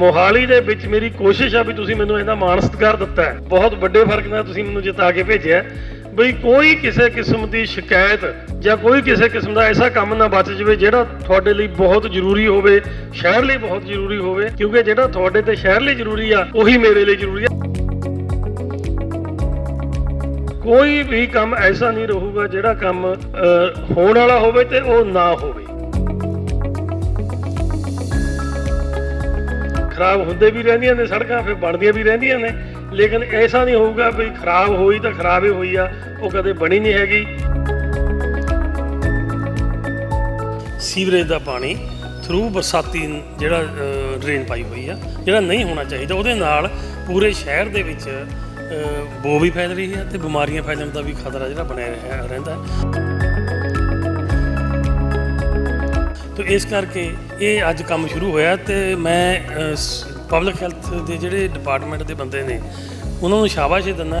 ਮੋਹਾਲੀ ਦੇ ਵਿੱਚ ਮੇਰੀ ਕੋਸ਼ਿਸ਼ ਆ ਵੀ ਤੁਸੀਂ ਮੈਨੂੰ ਇਹਦਾ ਮਾਣ ਸਤਿਕਾਰ ਦਿੱਤਾ ਹੈ। ਬਹੁਤ ਵੱਡੇ ਫ਼ਰਕ ਨਾਲ ਤੁਸੀਂ ਮੈਨੂੰ ਜਿਤਾ ਕੇ ਭੇਜਿਆ ਹੈ। ਬਈ ਕੋਈ ਕਿਸੇ ਕਿਸਮ ਦੀ ਸ਼ਿਕਾਇਤ ਜਾਂ ਕੋਈ ਕਿਸੇ ਕਿਸਮ ਦਾ ਐਸਾ ਕੰਮ ਨਾ ਬਚ ਜਾਵੇ ਜਿਹੜਾ ਤੁਹਾਡੇ ਲਈ ਬਹੁਤ ਜ਼ਰੂਰੀ ਹੋਵੇ, ਸ਼ਹਿਰ ਲਈ ਬਹੁਤ ਜ਼ਰੂਰੀ ਹੋਵੇ, ਕਿਉਂਕਿ ਜਿਹੜਾ ਤੁਹਾਡੇ ਤੇ ਸ਼ਹਿਰ ਲਈ ਜ਼ਰੂਰੀ ਆ, ਉਹੀ ਮੇਰੇ ਲਈ ਜ਼ਰੂਰੀ ਆ। ਕੋਈ ਵੀ ਕੰਮ ਐਸਾ ਨਹੀਂ ਰਹੂਗਾ ਜਿਹੜਾ ਕੰਮ ਹੋਣ ਵਾਲਾ ਹੋਵੇ ਤੇ ਉਹ ਨਾ ਹੋਵੇ। ਖਰਾਬ ਹੁੰਦੇ ਵੀ ਰਹਿੰਦੀਆਂ ਨੇ, ਸੜਕਾਂ ਫਿਰ ਬਣਦੀਆਂ ਵੀ ਰਹਿੰਦੀਆਂ ਨੇ। ਲੇਕਿਨ ਐਸਾ ਨਹੀਂ ਹੋਊਗਾ ਵੀ ਖਰਾਬ ਹੋਈ ਤਾਂ ਖਰਾਬ ਹੀ ਹੋਈ ਆ, ਉਹ ਕਦੇ ਬਣੀ ਨਹੀਂ ਹੈਗੀ। ਸੀਵਰੇਜ ਦਾ ਪਾਣੀ ਥਰੂ ਬਰਸਾਤੀ ਜਿਹੜਾ ਡਰੇਨ ਪਾਈ ਹੋਈ ਆ, ਜਿਹੜਾ ਨਹੀਂ ਹੋਣਾ ਚਾਹੀਦਾ, ਉਹਦੇ ਨਾਲ ਪੂਰੇ ਸ਼ਹਿਰ ਦੇ ਵਿੱਚ ਬੋ ਵੀ ਫੈਲ ਰਹੀ ਹੈ ਤੇ ਬਿਮਾਰੀਆਂ ਫੈਲਣ ਦਾ ਵੀ ਖਤਰਾ ਜਿਹੜਾ ਬਣਿਆ ਰਹਿੰਦਾ। ਹੈ ਤੋ ਇਸ ਕਰਕੇ ਇਹ ਅੱਜ ਕੰਮ ਸ਼ੁਰੂ ਹੋਇਆ ਤੇ ਮੈਂ ਪਬਲਿਕ ਹੈਲਥ ਦੇ ਜਿਹੜੇ ਡਿਪਾਰਟਮੈਂਟ ਦੇ ਬੰਦੇ ਨੇ, ਉਹਨਾਂ ਨੂੰ ਸ਼ਾਬਾਸ਼ ਦਿੰਦਾ।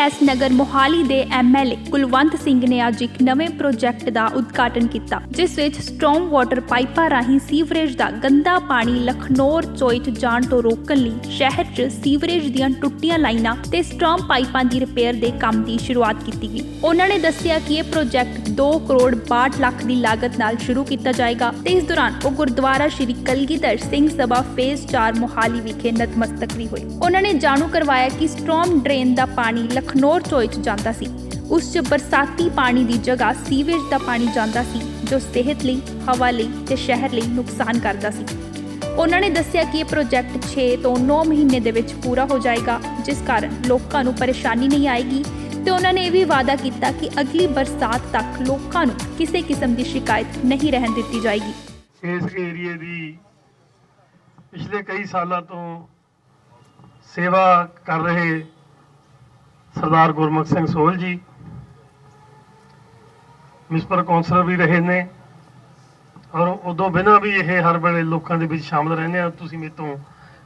ਐਸ ਨਗਰ ਮੋਹਾਲੀ ਦੇ ਐਮਐਲਏ ਕੁਲਵੰਤ ਸਿੰਘ ਨੇ ਅੱਜ ਇੱਕ ਨਵੇਂ ਪ੍ਰੋਜੈਕਟ ਦਾ ਉਦਘਾਟਨ ਕੀਤਾ, ਜਿਸ ਵਿੱਚ ਸਟ੍ਰੋਮ ਵਾਟਰ ਪਾਈਪਾਂ ਰਾਹੀਂ ਸੀਵਰੇਜ ਦਾ ਗੰਦਾ ਪਾਣੀ ਲਖਨੌਰ ਚੋਈ ਜਾਣ ਤੋਂ ਰੋਕਣ ਲਈ ਸ਼ਹਿਰ 'ਚ ਸੀਵਰੇਜ ਦੀਆਂ ਟੁੱਟੀਆਂ ਲਾਈਨਾਂ ਤੇ ਸਟ੍ਰੋਮ ਪਾਈਪਾਂ ਦੀ ਰਿਪੇਅਰ ਦੇ ਕੰਮ ਦੀ ਸ਼ੁਰੂਆਤ ਕੀਤੀ ਗਈ। ਉਹਨਾਂ ਨੇ ਦੱਸਿਆ ਕਿ ਇਹ ਪ੍ਰੋਜੈਕਟ 2 ਕਰੋੜ 62 ਲੱਖ ਦੀ ਲਾਗਤ ਨਾਲ ਸ਼ੁਰੂ ਕੀਤਾ ਜਾਏਗਾ ਤੇ ਇਸ ਦੌਰਾਨ ਉਹ ਗੁਰਦੁਆਰਾ ਸ਼੍ਰੀ ਕਲਗੀਧਰ ਸਿੰਘ ਸਭਾ ਫੇਜ਼ 4 ਮੋਹਾਲੀ ਵਿਖੇ ਨਤਮਸਤਕ ਵੀ ਹੋਏ। ਉਹਨਾਂ ਨੇ ਜਾਣੂ ਕਰਵਾਇਆ ਕਿ ਸਟ੍ਰੋਮ ਡਰੇਨ ਦਾ ਪਾਣੀ ਲਖਨੌਰ ਚੋਈ ਜਾਂਦਾ ਸੀ। ਉਸ 'ਚ ਬਰਸਾਤੀ ਪਾਣੀ ਦੀ ਜਗ੍ਹਾ ਸੀਵੇਜ ਦਾ ਪਾਣੀ ਜਾਂਦਾ ਸੀ, ਜੋ ਸਿਹਤ ਲਈ, ਹਵਾ ਲਈ ਤੇ ਸ਼ਹਿਰ ਲਈ ਨੁਕਸਾਨ ਕਰਦਾ ਸੀ। ਉਹਨਾਂ ਨੇ ਦੱਸਿਆ ਕਿ ਇਹ ਪ੍ਰੋਜੈਕਟ 6 ਤੋਂ 9 ਮਹੀਨੇ ਦੇ ਵਿੱਚ ਪੂਰਾ ਹੋ ਜਾਏਗਾ, ਜਿਸ ਕਾਰਨ ਲੋਕਾਂ ਨੂੰ ਪਰੇਸ਼ਾਨੀ ਨਹੀਂ ਆਏਗੀ ਤੇ ਉਹਨਾਂ ਨੇ ਇਹ ਵੀ ਵਾਅਦਾ ਕੀਤਾ ਕਿ ਅਗਲੀ ਬਰਸਾਤ ਤੱਕ ਲੋਕਾਂ ਨੂੰ ਕਿਸੇ ਕਿਸਮ ਦੀ ਸ਼ਿਕਾਇਤ ਨਹੀਂ ਰਹਿਣ ਦਿੱਤੀ ਜਾਏਗੀ। ਇਸ ਏਰੀਏ ਦੀ ਪਿਛਲੇ ਕਈ ਸਾਲਾਂ ਤੋਂ ਸੇਵਾ ਕਰ ਰਹੇ ਸਰਦਾਰ ਗੁਰਮੁਖ ਸਿੰਘ ਸੋਹਲ ਜੀ, ਮਿਸਪਰ ਕੌਂਸਲਰ ਵੀ ਰਹੇ ਨੇ, ਔਰ ਉਦੋਂ ਬਿਨਾਂ ਵੀ ਇਹ ਹਰ ਵੇਲੇ ਲੋਕਾਂ ਦੇ ਵਿੱਚ ਸ਼ਾਮਲ ਰਹਿੰਦੇ ਆ, ਤੁਸੀਂ ਮੇਰੇ ਤੋਂ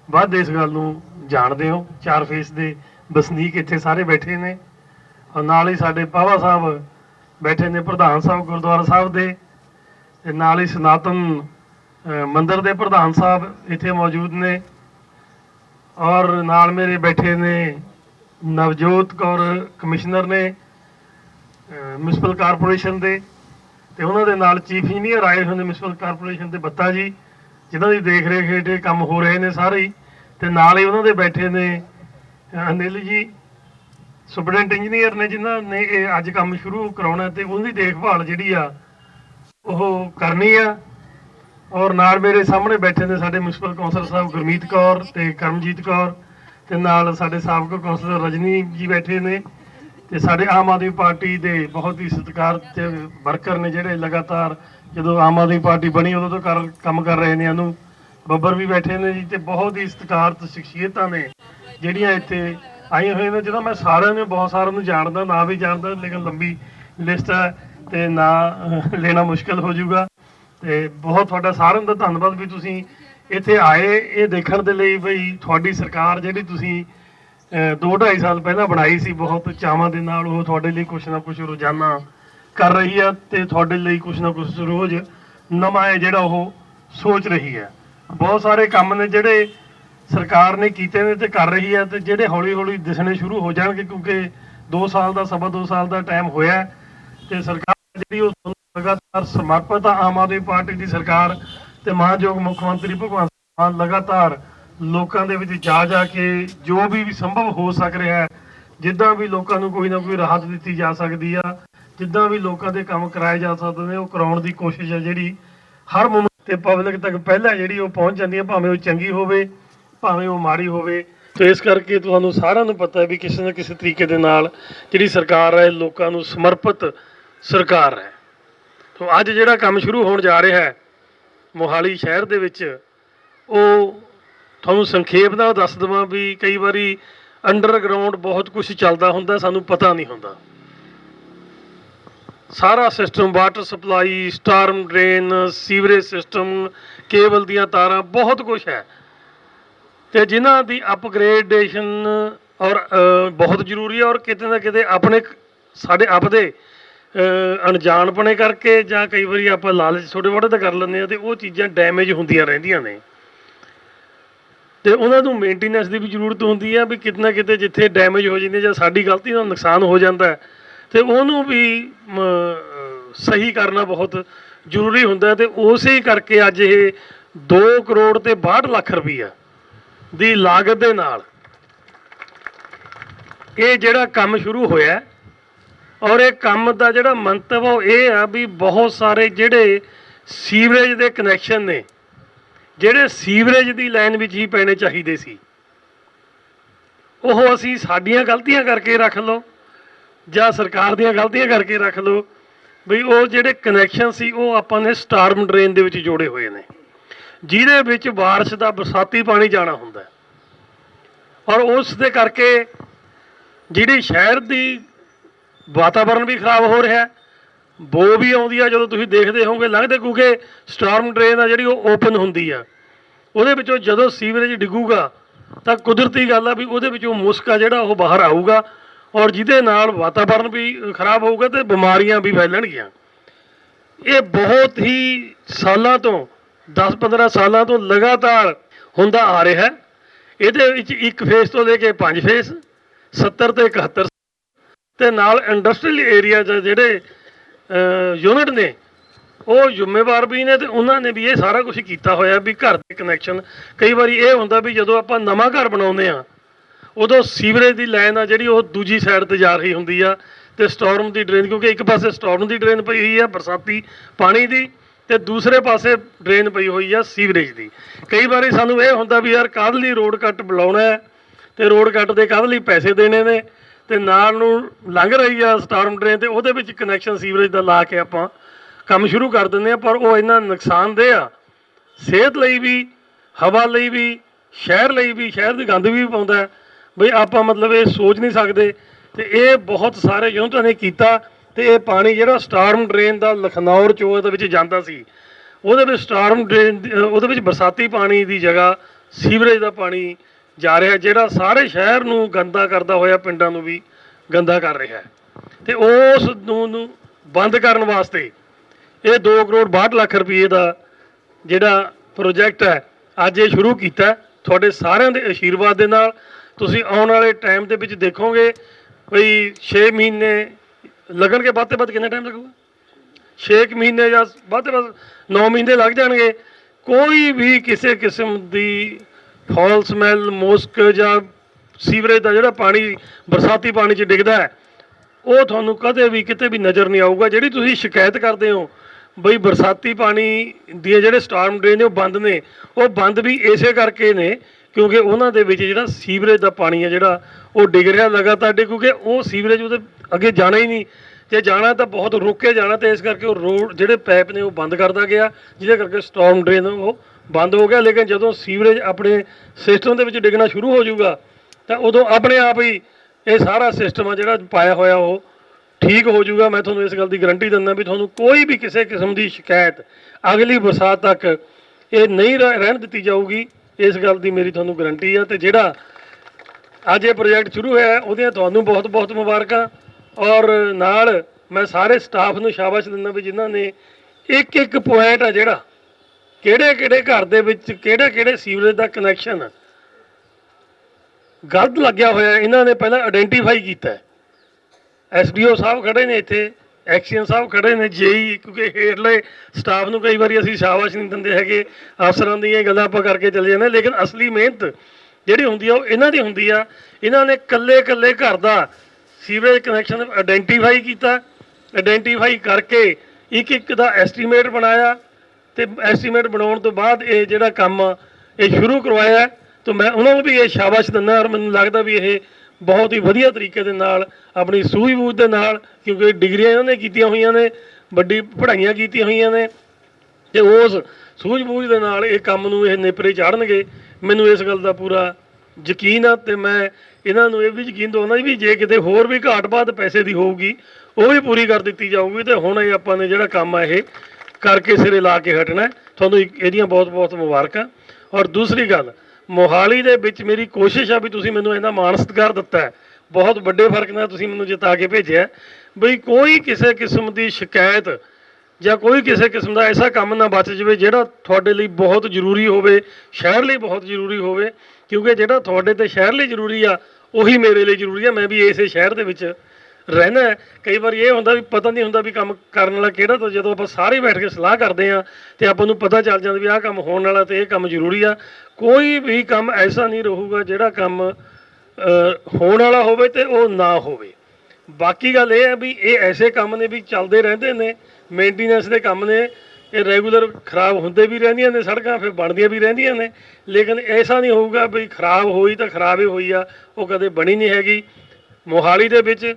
ਵੱਧ ਇਸ ਗੱਲ ਨੂੰ ਜਾਣਦੇ ਹੋ। ਚਾਰ ਫੇਸ ਦੇ ਵਸਨੀਕ ਇੱਥੇ ਸਾਰੇ ਬੈਠੇ ਨੇ, ਔਰ ਨਾਲ ਹੀ ਸਾਡੇ ਪਾਵਾ ਸਾਹਿਬ ਬੈਠੇ ਨੇ, ਪ੍ਰਧਾਨ ਸਾਹਿਬ ਗੁਰਦੁਆਰਾ ਸਾਹਿਬ ਦੇ, ਤੇ ਨਾਲ ਹੀ ਸਨਾਤਨ ਮੰਦਰ ਦੇ ਪ੍ਰਧਾਨ ਸਾਹਿਬ ਇੱਥੇ ਮੌਜੂਦ ਨੇ, ਔਰ ਨਾਲ ਮੇਰੇ ਬੈਠੇ ਨੇ ਨਵਜੋਤ ਕੌਰ ਕਮਿਸ਼ਨਰ ਨੇ ਮਿਊਨਿਸਪਲ ਕਾਰਪੋਰੇਸ਼ਨ ਦੇ ਤੇ ਉਹਨਾਂ ਦੇ ਨਾਲ ਚੀਫ ਇੰਜੀਨੀਅਰ ਆਏ ਹੋਏ ਨੇ ਮਿਊਨਿਸਪਲ ਕਾਰਪੋਰੇਸ਼ਨ ਦੇ ਬੱਤਾ ਜੀ, ਜਿਨ੍ਹਾਂ ਦੀ ਦੇਖ ਰੇਖ ਹੇਠ ਇਹ ਕੰਮ ਹੋ ਰਹੇ ਨੇ ਸਾਰੇ ਹੀ। ਤੇ ਨਾਲ ਹੀ ਉਹਨਾਂ ਦੇ ਬੈਠੇ ਨੇ ਅਨਿਲ ਜੀ, ਸੁਪਰਡੈਂਟ ਇੰਜੀਨੀਅਰ ਨੇ ਜਿਨ੍ਹਾਂ ਨੇ ਇਹ ਅੱਜ ਕੰਮ ਸ਼ੁਰੂ ਕਰਾਉਣਾ ਤੇ ਉਹਦੀ ਦੇਖਭਾਲ ਜਿਹੜੀ ਆ, ਉਹ ਕਰਨੀ ਆ। ਔਰ ਨਾਲ ਮੇਰੇ ਸਾਹਮਣੇ ਬੈਠੇ ਨੇ ਸਾਡੇ ਮਿਊਨਿਸਪਲ ਕੌਂਸਲ ਸਾਹਿਬ ਗੁਰਮੀਤ ਕੌਰ ਤੇ ਕਰਮਜੀਤ ਕੌਰ। ਤੇ ਨਾਲ ਸਾਡੇ ਸਾਬਕਾ ਕੌਂਸਲਰ ਰਜਨੀ ਜੀ ਬੈਠੇ ਨੇ ਤੇ ਸਾਡੇ ਆਮ ਆਦਮੀ ਪਾਰਟੀ ਦੇ ਬਹੁਤ ਹੀ ਸਤਿਕਾਰਤ ਵਰਕਰ ਨੇ ਜਿਹੜੇ ਲਗਾਤਾਰ ਜਦੋਂ ਆਮ ਆਦਮੀ ਪਾਰਟੀ ਬਣੀ, ਉਦੋਂ ਤੋਂ ਕਰ ਕੰਮ ਕਰ ਰਹੇ ਨੇ ਇਹਨੂੰ ਬੱਬਰ ਵੀ ਬੈਠੇ ਨੇ ਜੀ ਤੇ ਬਹੁਤ ਹੀ ਸਤਿਕਾਰਤ ਸ਼ਖਸੀਅਤਾਂ ਨੇ ਜਿਹੜੀਆਂ ਇੱਥੇ ਆਈਆਂ ਹੋਈਆਂ ਨੇ। ਜਿਹਦਾ ਮੈਂ ਸਾਰਿਆਂ ਨੂੰ ਬਹੁਤ ਸਾਰਿਆਂ ਨੂੰ ਜਾਣਦਾ, ਨਾ ਵੀ ਜਾਣਦਾ, ਲੇਕਿਨ ਲੰਬੀ ਲਿਸਟ ਹੈ ਤੇ ਨਾ ਲੈਣਾ ਮੁਸ਼ਕਲ ਹੋ ਜਾਊਗਾ। ਤੇ ਬਹੁਤ ਤੁਹਾਡਾ ਸਾਰਿਆਂ ਦਾ ਧੰਨਵਾਦ ਵੀ ਤੁਸੀਂ ਇੱਥੇ ਆਏ, ਇਹ ਦੇਖਣ ਦੇ ਲਈ ਬਈ ਤੁਹਾਡੀ ਸਰਕਾਰ ਜਿਹੜੀ ਤੁਸੀਂ 2.5 ਸਾਲ ਪਹਿਲਾਂ ਬਣਾਈ ਸੀ, ਬਹੁਤ ਚਾਵਾਂ ਦੇ ਨਾਲ ਉਹ ਤੁਹਾਡੇ ਲਈ ਕੁਛ ਨਾ ਕੁਛ ਰੋਜ਼ਾਨਾ ਕਰ ਰਹੀ ਆ ਤੇ ਤੁਹਾਡੇ ਲਈ ਕੁਛ ਨਾ ਕੁਛ ਰੋਜ਼ ਨਵਾਂ ਹੈ ਜਿਹੜਾ ਉਹ ਸੋਚ ਰਹੀ ਹੈ। ਬਹੁਤ ਸਾਰੇ ਕੰਮ ਨੇ ਜਿਹੜੇ ਸਰਕਾਰ ਨੇ ਕੀਤੇ ਨੇ ਤੇ ਕਰ ਰਹੀ ਹੈ ਤੇ ਜਿਹੜੇ ਹੌਲੀ ਹੌਲੀ ਦਿਸਣੇ ਸ਼ੁਰੂ ਹੋ ਜਾਣਗੇ ਕਿਉਂਕਿ 2 ਸਾਲ ਦਾ, ਸਵਾ 2 ਸਾਲ ਦਾ ਟਾਈਮ ਹੋਇਆ ਹੈ ਤੇ ਸਰਕਾਰ ਜਿਹੜੀ ਉਹ ਲਗਾਤਾਰ ਸਮਰਪਿਤ ਆਮ ਆਦਮੀ ਪਾਰਟੀ ਦੀ ਸਰਕਾਰ ਤੇ ਮਾਨਯੋਗ ਮੁੱਖ ਮੰਤਰੀ ਭਗਵੰਤ ਮਾਨ ਲਗਾਤਾਰ ਲੋਕਾਂ ਦੇ ਵਿੱਚ ਜਾ ਜਾ ਕੇ ਜੋ ਵੀ ਸੰਭਵ ਹੋ ਸਕ ਰਿਹਾ ਹੈ, ਜਿੱਦਾਂ ਵੀ ਲੋਕਾਂ ਨੂੰ ਕੋਈ ਨਾ ਕੋਈ ਰਾਹਤ ਦਿੱਤੀ ਜਾ ਸਕਦੀ ਆ, ਜਿੱਦਾਂ ਵੀ ਲੋਕਾਂ ਦੇ ਕੰਮ ਕਰਾਏ ਜਾ ਸਕਦੇ ਨੇ, ਉਹ ਕਰਾਉਣ ਦੀ ਕੋਸ਼ਿਸ਼ ਹੈ ਜਿਹੜੀ ਹਰ ਮੁਮਕਿਨ ਤੇ ਪਬਲਿਕ ਤੱਕ ਪਹਿਲਾਂ ਜਿਹੜੀ ਉਹ ਪਹੁੰਚ ਜਾਂਦੀ ਹੈ ਭਾਵੇਂ ਉਹ ਚੰਗੀ ਹੋਵੇ, ਭਾਵੇਂ ਉਹ ਮਾੜੀ ਹੋਵੇ। ਤੇ ਇਸ ਕਰਕੇ ਤੁਹਾਨੂੰ ਸਾਰਿਆਂ ਨੂੰ ਪਤਾ ਹੈ ਵੀ ਕਿਸੇ ਨਾ ਕਿਸੇ ਤਰੀਕੇ ਦੇ ਨਾਲ ਜਿਹੜੀ ਸਰਕਾਰ ਹੈ, ਲੋਕਾਂ ਨੂੰ ਸਮਰਪਿਤ ਸਰਕਾਰ ਹੈ। ਤੋਂ ਅੱਜ ਜਿਹੜਾ ਕੰਮ ਸ਼ੁਰੂ ਹੋਣ ਜਾ ਰਿਹਾ ਹੈ ਮੋਹਾਲੀ ਸ਼ਹਿਰ ਦੇ ਵਿੱਚ, ਉਹ ਤੁਹਾਨੂੰ ਸੰਖੇਪ ਨਾਲ ਦੱਸ ਦਵਾਂ ਵੀ ਕਈ ਵਾਰੀ ਅੰਡਰਗਰਾਉਂਡ ਬਹੁਤ ਕੁਝ ਚੱਲਦਾ ਹੁੰਦਾ, ਸਾਨੂੰ ਪਤਾ ਨਹੀਂ ਹੁੰਦਾ। ਸਾਰਾ system water supply storm drain sewerage system cable ਦੀਆਂ ਤਾਰਾਂ, ਬਹੁਤ ਕੁਝ ਹੈ। ਤੇ ਜਿਨ੍ਹਾਂ ਦੀ ਅਪਗ੍ਰੇਡੇਸ਼ਨ ਔਰ ਬਹੁਤ ਜ਼ਰੂਰੀ ਹੈ ਔਰ ਕਿਤੇ ਨਾ ਕਿਤੇ ਆਪਣੇ, ਸਾਡੇ ਆਪਦੇ ਅਣਜਾਣਪਣੇ ਕਰਕੇ ਜਾਂ ਕਈ ਵਾਰੀ ਆਪਾਂ ਲਾਲਚ ਛੋਟੇ ਮੋਟੇ ਤਾਂ ਕਰ ਲੈਂਦੇ ਆ ਤੇ ਉਹ ਚੀਜ਼ਾਂ ਡੈਮੇਜ ਹੁੰਦੀਆਂ ਰਹਿੰਦੀਆਂ ਨੇ। ਤੇ ਉਹਨਾਂ ਨੂੰ ਮੇਨਟੇਨੈਂਸ ਦੀ ਵੀ ਜ਼ਰੂਰਤ ਹੁੰਦੀ ਹੈ ਵੀ ਕਿਤੇ ਨਾ ਕਿਤੇ ਜਿੱਥੇ ਡੈਮੇਜ ਹੋ ਜਾਂਦੀ ਹੈ ਜਾਂ ਸਾਡੀ ਗਲਤੀ ਨਾਲ ਨੁਕਸਾਨ ਹੋ ਜਾਂਦਾ ਹੈ, ਤੇ ਉਹਨੂੰ ਵੀ ਸਹੀ ਕਰਨਾ ਬਹੁਤ ਜ਼ਰੂਰੀ ਹੁੰਦਾ ਹੈ ਤੇ ਉਸੇ ਕਰਕੇ ਅੱਜ ਇਹ 2 ਕਰੋੜ ਤੇ 62 ਲੱਖ ਰੁਪਈਆ ਦੀ ਲਾਗਤ ਦੇ ਨਾਲ ਇਹ ਜਿਹੜਾ ਕੰਮ ਸ਼ੁਰੂ ਹੋਇਆ ਔਰ ਇਹ ਕੰਮ ਦਾ ਜਿਹੜਾ ਮੰਤਵ ਉਹ ਇਹ ਆ ਵੀ ਬਹੁਤ ਸਾਰੇ ਜਿਹੜੇ ਸੀਵਰੇਜ ਦੇ ਕਨੈਕਸ਼ਨ ਨੇ, ਜਿਹੜੇ ਸੀਵਰੇਜ ਦੀ ਲਾਈਨ ਵਿੱਚ ਹੀ ਪੈਣੇ ਚਾਹੀਦੇ ਸੀ। ਉਹ ਅਸੀਂ ਸਾਡੀਆਂ ਗਲਤੀਆਂ ਕਰਕੇ ਰੱਖ ਲਓ, ਜਾਂ ਸਰਕਾਰ ਦੀਆਂ ਗਲਤੀਆਂ ਕਰਕੇ ਰੱਖ ਲਓ, ਵੀ ਉਹ ਜਿਹੜੇ ਕਨੈਕਸ਼ਨ ਸੀ, ਉਹ ਆਪਾਂ ਨੇ ਸਟਾਰਮ ਡਰੇਨ ਦੇ ਵਿੱਚ ਜੋੜੇ ਹੋਏ ਨੇ। ਜਿਹਦੇ ਵਿੱਚ ਬਾਰਿਸ਼ ਦਾ ਬਰਸਾਤੀ ਪਾਣੀ ਜਾਣਾ ਹੁੰਦਾ ਔਰ ਉਸ ਦੇ ਕਰਕੇ ਜਿਹੜੀ ਸ਼ਹਿਰ ਦੀ ਵਾਤਾਵਰਣ ਵੀ ਖਰਾਬ ਹੋ ਰਿਹਾ ਬੋ ਵੀ ਆਉਂਦੀ ਆ, ਜਦੋਂ ਤੁਸੀਂ ਦੇਖਦੇ ਹੋਵੋਗੇ, ਲੰਘਦੇ ਕਿਉਂਕਿ ਸਟਾਰਮ ਡਰੇਨ ਆ ਜਿਹੜੀ ਉਹ ਓਪਨ ਹੁੰਦੀ ਆ। ਉਹਦੇ ਵਿੱਚੋਂ ਜਦੋਂ ਸੀਵਰੇਜ ਡਿੱਗੂਗਾ, ਤਾਂ ਕੁਦਰਤੀ ਗੱਲ ਆ ਵੀ ਉਹਦੇ ਵਿੱਚੋਂ ਮੁਸਕ ਆ ਜਿਹੜਾ, ਉਹ ਬਾਹਰ ਆਊਗਾ। ਔਰ ਜਿਹਦੇ ਨਾਲ ਵਾਤਾਵਰਣ ਵੀ ਖਰਾਬ ਹੋਊਗਾ ਤੇ ਬਿਮਾਰੀਆਂ ਵੀ ਫੈਲਣਗੀਆਂ। ਇਹ ਬਹੁਤ ਹੀ ਸਾਲਾਂ ਤੋਂ 10-15 ਸਾਲਾਂ ਤੋਂ ਲਗਾਤਾਰ ਹੁੰਦਾ ਆ ਰਿਹਾ ਹੈ। ਇਹਦੇ ਵਿੱਚ ਇੱਕ ਫੇਸ ਤੋਂ ਲੈ ਕੇ ਪੰਜ ਫੇਸ 70 ਤੇ 71 ਤੇ ਨਾਲ ਇੰਡਸਟਰੀਅਲ ਏਰੀਆ ਦੇ ਜਿਹੜੇ ਯੂਨਿਟ ਨੇ, ਉਹ ਜ਼ਿੰਮੇਵਾਰ ਵੀ ਨੇ ਤੇ ਉਹਨਾਂ ਨੇ ਵੀ ਇਹ ਸਾਰਾ ਕੁਝ ਕੀਤਾ ਹੋਇਆ ਵੀ ਘਰ ਦੇ ਕਨੈਕਸ਼ਨ ਕਈ ਵਾਰੀ ਇਹ ਹੁੰਦਾ ਵੀ ਜਦੋਂ ਆਪਾਂ ਨਵਾਂ ਘਰ ਬਣਾਉਂਦੇ ਆ ਉਦੋਂ ਸੀਵਰੇਜ ਦੀ ਲਾਈਨ ਆ ਜਿਹੜੀ, ਉਹ ਦੂਜੀ ਸਾਈਡ ਤੇ ਜਾ ਰਹੀ ਹੁੰਦੀ ਆ ਤੇ ਸਟਾਰਮ ਦੀ ਡਰੇਨ ਕਿਉਂਕਿ ਇੱਕ ਪਾਸੇ ਸਟਾਰਮ ਦੀ ਡਰੇਨ ਪਈ ਹੋਈ ਆ, ਬਰਸਾਤੀ ਪਾਣੀ ਦੀ ਤੇ ਦੂਸਰੇ ਪਾਸੇ ਡਰੇਨ ਪਈ ਹੋਈ ਆ ਸੀਵਰੇਜ ਦੀ। ਕਈ ਵਾਰੀ ਸਾਨੂੰ ਇਹ ਹੁੰਦਾ ਵੀ ਯਾਰ ਕਾਹਦੇ ਲਈ ਰੋਡ ਕੱਟ ਬੁਲਾਉਣਾ ਹੈ? ਤੇ ਰੋਡ ਕੱਟ ਦੇ ਕਾਹਦੇ ਲਈ ਪੈਸੇ ਦੇਣੇ ਨੇ? ਤੇ ਨਾਲ ਨੂੰ ਲੰਘ ਰਹੀ ਆ ਸਟਾਰਮ ਡਰੇਨ ਤੇ, ਉਹਦੇ ਵਿੱਚ ਕਨੈਕਸ਼ਨ ਸੀਵਰੇਜ ਦਾ ਲਾ ਕੇ ਆਪਾਂ ਕੰਮ ਸ਼ੁਰੂ ਕਰ ਦਿੰਦੇ ਆ, ਪਰ ਉਹ ਇੰਨਾ ਨੁਕਸਾਨਦੇਹ ਆ। ਸਿਹਤ ਲਈ ਵੀ, ਹਵਾ ਲਈ ਵੀ, ਸ਼ਹਿਰ ਲਈ ਵੀ, ਸ਼ਹਿਰ ਦੀ ਗੰਦ ਵੀ ਪਾਉਂਦਾ ਹੈ। ਬਈ ਆਪਾਂ ਮਤਲਬ ਇਹ ਸੋਚ ਨਹੀਂ ਸਕਦੇ ਤੇ ਇਹ ਬਹੁਤ ਸਾਰੇ ਯੂਨਿਟਾਂ ਨੇ ਕੀਤਾ ਤੇ ਇਹ ਪਾਣੀ ਜਿਹੜਾ ਸਟਾਰਮ ਡਰੇਨ ਦਾ ਲਖਨੌਰ ਚੋਂ ਦੇ ਵਿੱਚ ਜਾਂਦਾ ਸੀ, ਉਹਦੇ ਵਿੱਚ ਸਟਾਰਮ ਡਰੇਨ, ਉਹਦੇ ਵਿੱਚ ਬਰਸਾਤੀ ਪਾਣੀ ਦੀ ਜਗ੍ਹਾ, ਸੀਵਰੇਜ ਦਾ ਪਾਣੀ ਜਾ ਰਿਹਾ ਜਿਹੜਾ ਸਾਰੇ ਸ਼ਹਿਰ ਨੂੰ ਗੰਦਾ ਕਰਦਾ ਹੋਇਆ ਪਿੰਡਾਂ ਨੂੰ ਵੀ ਗੰਦਾ ਕਰ ਰਿਹਾ ਹੈ। ਤੇ ਉਸ ਨੂੰ ਬੰਦ ਕਰਨ ਵਾਸਤੇ ਇਹ 2 ਕਰੋੜ 62 ਲੱਖ ਰੁਪਏ ਦਾ ਜਿਹੜਾ ਪ੍ਰੋਜੈਕਟ ਹੈ, ਅੱਜ ਇਹ ਸ਼ੁਰੂ ਕੀਤਾ ਤੁਹਾਡੇ ਸਾਰਿਆਂ ਦੇ ਆਸ਼ੀਰਵਾਦ ਦੇ ਨਾਲ ਤੁਸੀਂ ਆਉਣ ਵਾਲੇ ਟਾਈਮ ਦੇ ਵਿੱਚ ਦੇਖੋਗੇ ਬਈ 6 ਮਹੀਨੇ ਲੱਗਣਗੇ ਵੱਧ ਤੋਂ ਵੱਧ ਕਿੰਨਾ ਟਾਈਮ ਲੱਗੂਗਾ? 6 ਮਹੀਨੇ ਜਾਂ ਵੱਧ ਤੋਂ ਵੱਧ 9 ਮਹੀਨੇ ਲੱਗ ਜਾਣਗੇ। ਕੋਈ ਵੀ ਕਿਸੇ ਕਿਸਮ ਦੀ ਫੌਲ ਸਮੈਲ ਮੋਸਕ ਜਾਂ ਸੀਵਰੇਜ ਦਾ ਜਿਹੜਾ ਪਾਣੀ, ਬਰਸਾਤੀ ਪਾਣੀ 'ਚ ਡਿੱਗਦਾ ਹੈ, ਉਹ ਤੁਹਾਨੂੰ ਕਦੇ ਵੀ ਕਿਤੇ ਵੀ ਨਜ਼ਰ ਨਹੀਂ ਆਊਗਾ। ਜਿਹੜੀ ਤੁਸੀਂ ਸ਼ਿਕਾਇਤ ਕਰਦੇ ਹੋ ਬਈ ਬਰਸਾਤੀ ਪਾਣੀ ਦੀਆਂ ਜਿਹੜੇ ਸਟਾਰਮ ਡਰੇਨ ਨੇ ਉਹ ਬੰਦ ਨੇ, ਉਹ ਬੰਦ ਵੀ ਇਸੇ ਕਰਕੇ ਨੇ ਕਿਉਂਕਿ ਉਹਨਾਂ ਦੇ ਵਿੱਚ ਜਿਹੜਾ ਸੀਵਰੇਜ ਦਾ ਪਾਣੀ ਹੈ ਜਿਹੜਾ, ਉਹ ਡਿੱਗ ਰਿਹਾ ਲਗਾਤਾਰ ਡਿੱਗ, ਕਿਉਂਕਿ ਉਹ ਸੀਵਰੇਜ ਉਹਦੇ ਅੱਗੇ ਜਾਣਾ ਹੀ ਨਹੀਂ। ਜੇ ਜਾਣਾ ਤਾਂ ਬਹੁਤ ਰੁਕ ਕੇ ਜਾਣਾ ਤੇ ਇਸ ਕਰਕੇ ਉਹ ਰੋਡ ਜਿਹੜੇ ਪਾਈਪ ਨੇ ਉਹ ਬੰਦ ਕਰਦਾ ਗਿਆ, ਜਿਹਦੇ ਕਰਕੇ ਸਟਾਰਮ ਡਰੇਨ ਉਹ ਬੰਦ ਹੋ ਗਿਆ, ਲੇਕਿਨ ਜਦੋਂ ਸੀਵਰੇਜ ਆਪਣੇ ਸਿਸਟਮ ਦੇ ਵਿੱਚ ਡਿੱਗਣਾ ਸ਼ੁਰੂ ਹੋ ਜਾਊਗਾ, ਤਾਂ ਉਦੋਂ ਆਪਣੇ ਆਪ ਹੀ ਇਹ ਸਾਰਾ ਸਿਸਟਮ ਆ ਜਿਹੜਾ ਪਾਇਆ ਹੋਇਆ, ਉਹ ਠੀਕ ਹੋ ਜਾਊਗਾ। ਮੈਂ ਤੁਹਾਨੂੰ ਇਸ ਗੱਲ ਦੀ ਗਾਰੰਟੀ ਦਿੰਦਾ ਵੀ ਤੁਹਾਨੂੰ ਕੋਈ ਵੀ ਕਿਸੇ ਕਿਸਮ ਦੀ ਸ਼ਿਕਾਇਤ ਅਗਲੀ ਬਰਸਾਤ ਤੱਕ ਇਹ ਨਹੀਂ ਰਹਿ- ਰਹਿਣ ਦਿੱਤੀ ਜਾਊਗੀ। ਇਸ ਗੱਲ ਦੀ ਮੇਰੀ ਤੁਹਾਨੂੰ ਗਾਰੰਟੀ ਆ ਤੇ ਜਿਹੜਾ ਅੱਜ ਇਹ ਪ੍ਰੋਜੈਕਟ ਸ਼ੁਰੂ ਹੋਇਆ ਉਹਦੀਆਂ ਤੁਹਾਨੂੰ ਬਹੁਤ-ਬਹੁਤ ਮੁਬਾਰਕਾਂ। ਔਰ ਨਾਲ ਮੈਂ ਸਾਰੇ ਸਟਾਫ ਨੂੰ ਸ਼ਾਬਾਸ਼ ਦਿੰਦਾ ਵੀ ਜਿਨ੍ਹਾਂ ਨੇ ਇੱਕ ਇੱਕ ਪੁਆਇੰਟ ਆ ਜਿਹੜਾ ਕਿਹੜੇ ਕਿਹੜੇ ਘਰ ਦੇ ਵਿੱਚ ਕਿਹੜੇ ਕਿਹੜੇ ਸੀਵਰੇਜ ਦਾ ਕਨੈਕਸ਼ਨ ਗਲਤ ਲੱਗਿਆ ਹੋਇਆ ਇਹਨਾਂ ਨੇ ਪਹਿਲਾਂ ਆਇਡੈਂਟੀਫਾਈ ਕੀਤਾ ਹੈ। ਐਸਡੀਓ ਸਾਹਿਬ ਖੜੇ ਨੇ ਇੱਥੇ ਐਕਸ਼ਨ ਸਾਹਿਬ ਖੜੇ ਨੇ, ਜੇਈ ਕਿਉਂਕਿ ਹੇਠਲੇ ਸਟਾਫ ਨੂੰ ਕਈ ਵਾਰੀ ਅਸੀਂ ਸ਼ਾਬਾਸ਼ ਨਹੀਂ ਦਿੰਦੇ ਹੈਗੇ, ਅਫਸਰਾਂ ਦੀਆਂ ਗੱਲਾਂ ਆਪਾਂ ਕਰਕੇ ਚਲੇ ਜਾਂਦੇ ਲੇਕਿਨ ਅਸਲੀ ਮਿਹਨਤ ਜਿਹੜੀ ਹੁੰਦੀ ਆ, ਉਹ ਇਹਨਾਂ ਦੀ ਹੁੰਦੀ ਆ। ਇਹਨਾਂ ਨੇ ਕੱਲੇ ਕੱਲੇ ਘਰ ਦਾ ਸੀਵਰੇਜ ਕਨੈਕਸ਼ਨ ਆਇਡੈਂਟੀਫਾਈ ਕੀਤਾ। ਆਇਡੈਂਟੀਫਾਈ ਕਰਕੇ ਇੱਕ ਇੱਕ ਦਾ ਐਸਟੀਮੇਟ ਬਣਾਇਆ। ਤੇ ਐਸਟੀਮੇਟ ਬਣਾਉਣ ਤੋਂ ਬਾਅਦ ਇਹ ਜਿਹੜਾ ਕੰਮ ਆ, ਇਹ ਸ਼ੁਰੂ ਕਰਵਾਇਆ ਹੈ। ਤੇ ਮੈਂ ਉਹਨਾਂ ਨੂੰ ਵੀ ਇਹ ਸ਼ਾਬਾਸ਼ ਦਿੰਦਾ ਔਰ ਮੈਨੂੰ ਲੱਗਦਾ ਵੀ ਇਹ ਬਹੁਤ ਹੀ ਵਧੀਆ ਤਰੀਕੇ ਦੇ ਨਾਲ ਆਪਣੀ ਸੂਝ-ਬੂਝ ਦੇ ਨਾਲ ਕਿਉਂਕਿ ਡਿਗਰੀਆਂ ਇਹਨਾਂ ਨੇ ਕੀਤੀਆਂ ਹੋਈਆਂ ਨੇ ਵੱਡੀ ਪੜ੍ਹਾਈਆਂ ਕੀਤੀਆਂ ਹੋਈਆਂ ਨੇ ਤੇ ਉਸ ਸੂਝ-ਬੂਝ ਦੇ ਨਾਲ ਇਹ ਕੰਮ ਨੂੰ ਇਹ ਨੇਪਰੇ ਚਾੜਨਗੇ ਮੈਨੂੰ ਇਸ ਗੱਲ ਦਾ ਪੂਰਾ ਯਕੀਨ ਆ ਤੇ ਮੈਂ ਇਹਨਾਂ ਨੂੰ ਇਹ ਵੀ ਯਕੀਨ ਦਵਾਉਂਦਾ ਵੀ ਜੇ ਕਿਤੇ ਹੋਰ ਵੀ ਘਾਟ ਬਾਤ ਪੈਸੇ ਦੀ ਹੋਊਗੀ ਉਹ ਵੀ ਪੂਰੀ ਕਰ ਦਿੱਤੀ ਜਾਊਗੀ ਤੇ ਹੁਣ ਇਹ ਆਪਾਂ ਨੇ ਜਿਹੜਾ ਕੰਮ ਆ ਇਹ ਕਰਕੇ ਸਿਰੇ ਲਾ ਕੇ ਹਟਣਾ ਤੁਹਾਨੂੰ ਇਹਦੀਆਂ ਬਹੁਤ-ਬਹੁਤ ਮੁਬਾਰਕਾਂ। ਔਰ ਦੂਸਰੀ ਗੱਲ, ਮੋਹਾਲੀ ਦੇ ਵਿੱਚ ਮੇਰੀ ਕੋਸ਼ਿਸ਼ ਆ ਵੀ ਤੁਸੀਂ ਮੈਨੂੰ ਇਹਨਾਂ ਮਾਣ ਸਤਿਕਾਰ ਦਿੱਤਾ ਬਹੁਤ ਵੱਡੇ ਫ਼ਰਕ ਨਾਲ ਤੁਸੀਂ ਮੈਨੂੰ ਜਿਤਾ ਕੇ ਭੇਜਿਆ ਹੈ। ਬਈ ਕੋਈ ਕਿਸੇ ਕਿਸਮ ਦੀ ਸ਼ਿਕਾਇਤ ਜਾਂ ਕੋਈ ਕਿਸੇ ਕਿਸਮ ਦਾ ਐਸਾ ਕੰਮ ਨਾ ਬਚ ਜਾਵੇ ਜਿਹੜਾ ਤੁਹਾਡੇ ਲਈ ਬਹੁਤ ਜ਼ਰੂਰੀ ਹੋਵੇ, ਸ਼ਹਿਰ ਲਈ ਬਹੁਤ ਜ਼ਰੂਰੀ ਹੋਵੇ। ਕਿਉਂਕਿ ਜਿਹੜਾ ਤੁਹਾਡੇ ਤੇ ਸ਼ਹਿਰ ਲਈ ਜ਼ਰੂਰੀ ਆ, ਉਹੀ ਮੇਰੇ ਲਈ ਜ਼ਰੂਰੀ ਆ। ਮੈਂ ਵੀ ਇਸੇ ਸ਼ਹਿਰ ਦੇ ਵਿੱਚ ਰਹਿਣਾ ਕਈ ਵਾਰ ਇਹ ਹੁੰਦਾ ਵੀ ਪਤਾ ਨਹੀਂ ਹੁੰਦਾ ਵੀ ਕੰਮ ਕਰਨ ਵਾਲਾ ਕਿਹੜਾ ਤਾਂ ਜਦੋਂ ਆਪਾਂ ਸਾਰੇ ਬੈਠ ਕੇ ਸਲਾਹ ਕਰਦੇ ਆ ਤੇ ਆਪਾਂ ਨੂੰ ਪਤਾ ਚੱਲ ਜਾਂਦਾ ਵੀ ਆਹ ਕੰਮ ਹੋਣ ਵਾਲਾ ਤੇ ਇਹ ਕੰਮ ਜ਼ਰੂਰੀ ਆ। ਕੋਈ ਵੀ ਕੰਮ ਐਸਾ ਨਹੀਂ ਰਹੂਗਾ ਜਿਹੜਾ ਕੰਮ ਹੋਣ ਵਾਲਾ ਹੋਵੇ ਤੇ ਉਹ ਨਾ ਹੋਵੇ। ਬਾਕੀ ਗੱਲ ਇਹ ਹੈ ਵੀ ਇਹ ਐਸੇ ਕੰਮ ਨੇ ਵੀ ਚੱਲਦੇ ਰਹਿੰਦੇ ਨੇ ਮੇਨਟੇਨੈਂਸ ਦੇ ਕੰਮ ਨੇ, ਇਹ ਰੈਗੂਲਰ ਖਰਾਬ ਹੁੰਦੇ ਵੀ ਰਹਿੰਦੀਆਂ ਨੇ ਸੜਕਾਂ, ਫਿਰ ਬਣਦੀਆਂ ਵੀ ਰਹਿੰਦੀਆਂ ਨੇ। ਲੇਕਿਨ ਐਸਾ ਨਹੀਂ ਹੋਊਗਾ ਵੀ ਖਰਾਬ ਹੋਈ ਤਾਂ ਖਰਾਬ ਹੀ ਹੋਈ ਆ, ਉਹ ਕਦੇ ਬਣੀ ਨਹੀਂ ਹੈਗੀ। ਮੋਹਾਲੀ ਦੇ ਵਿੱਚ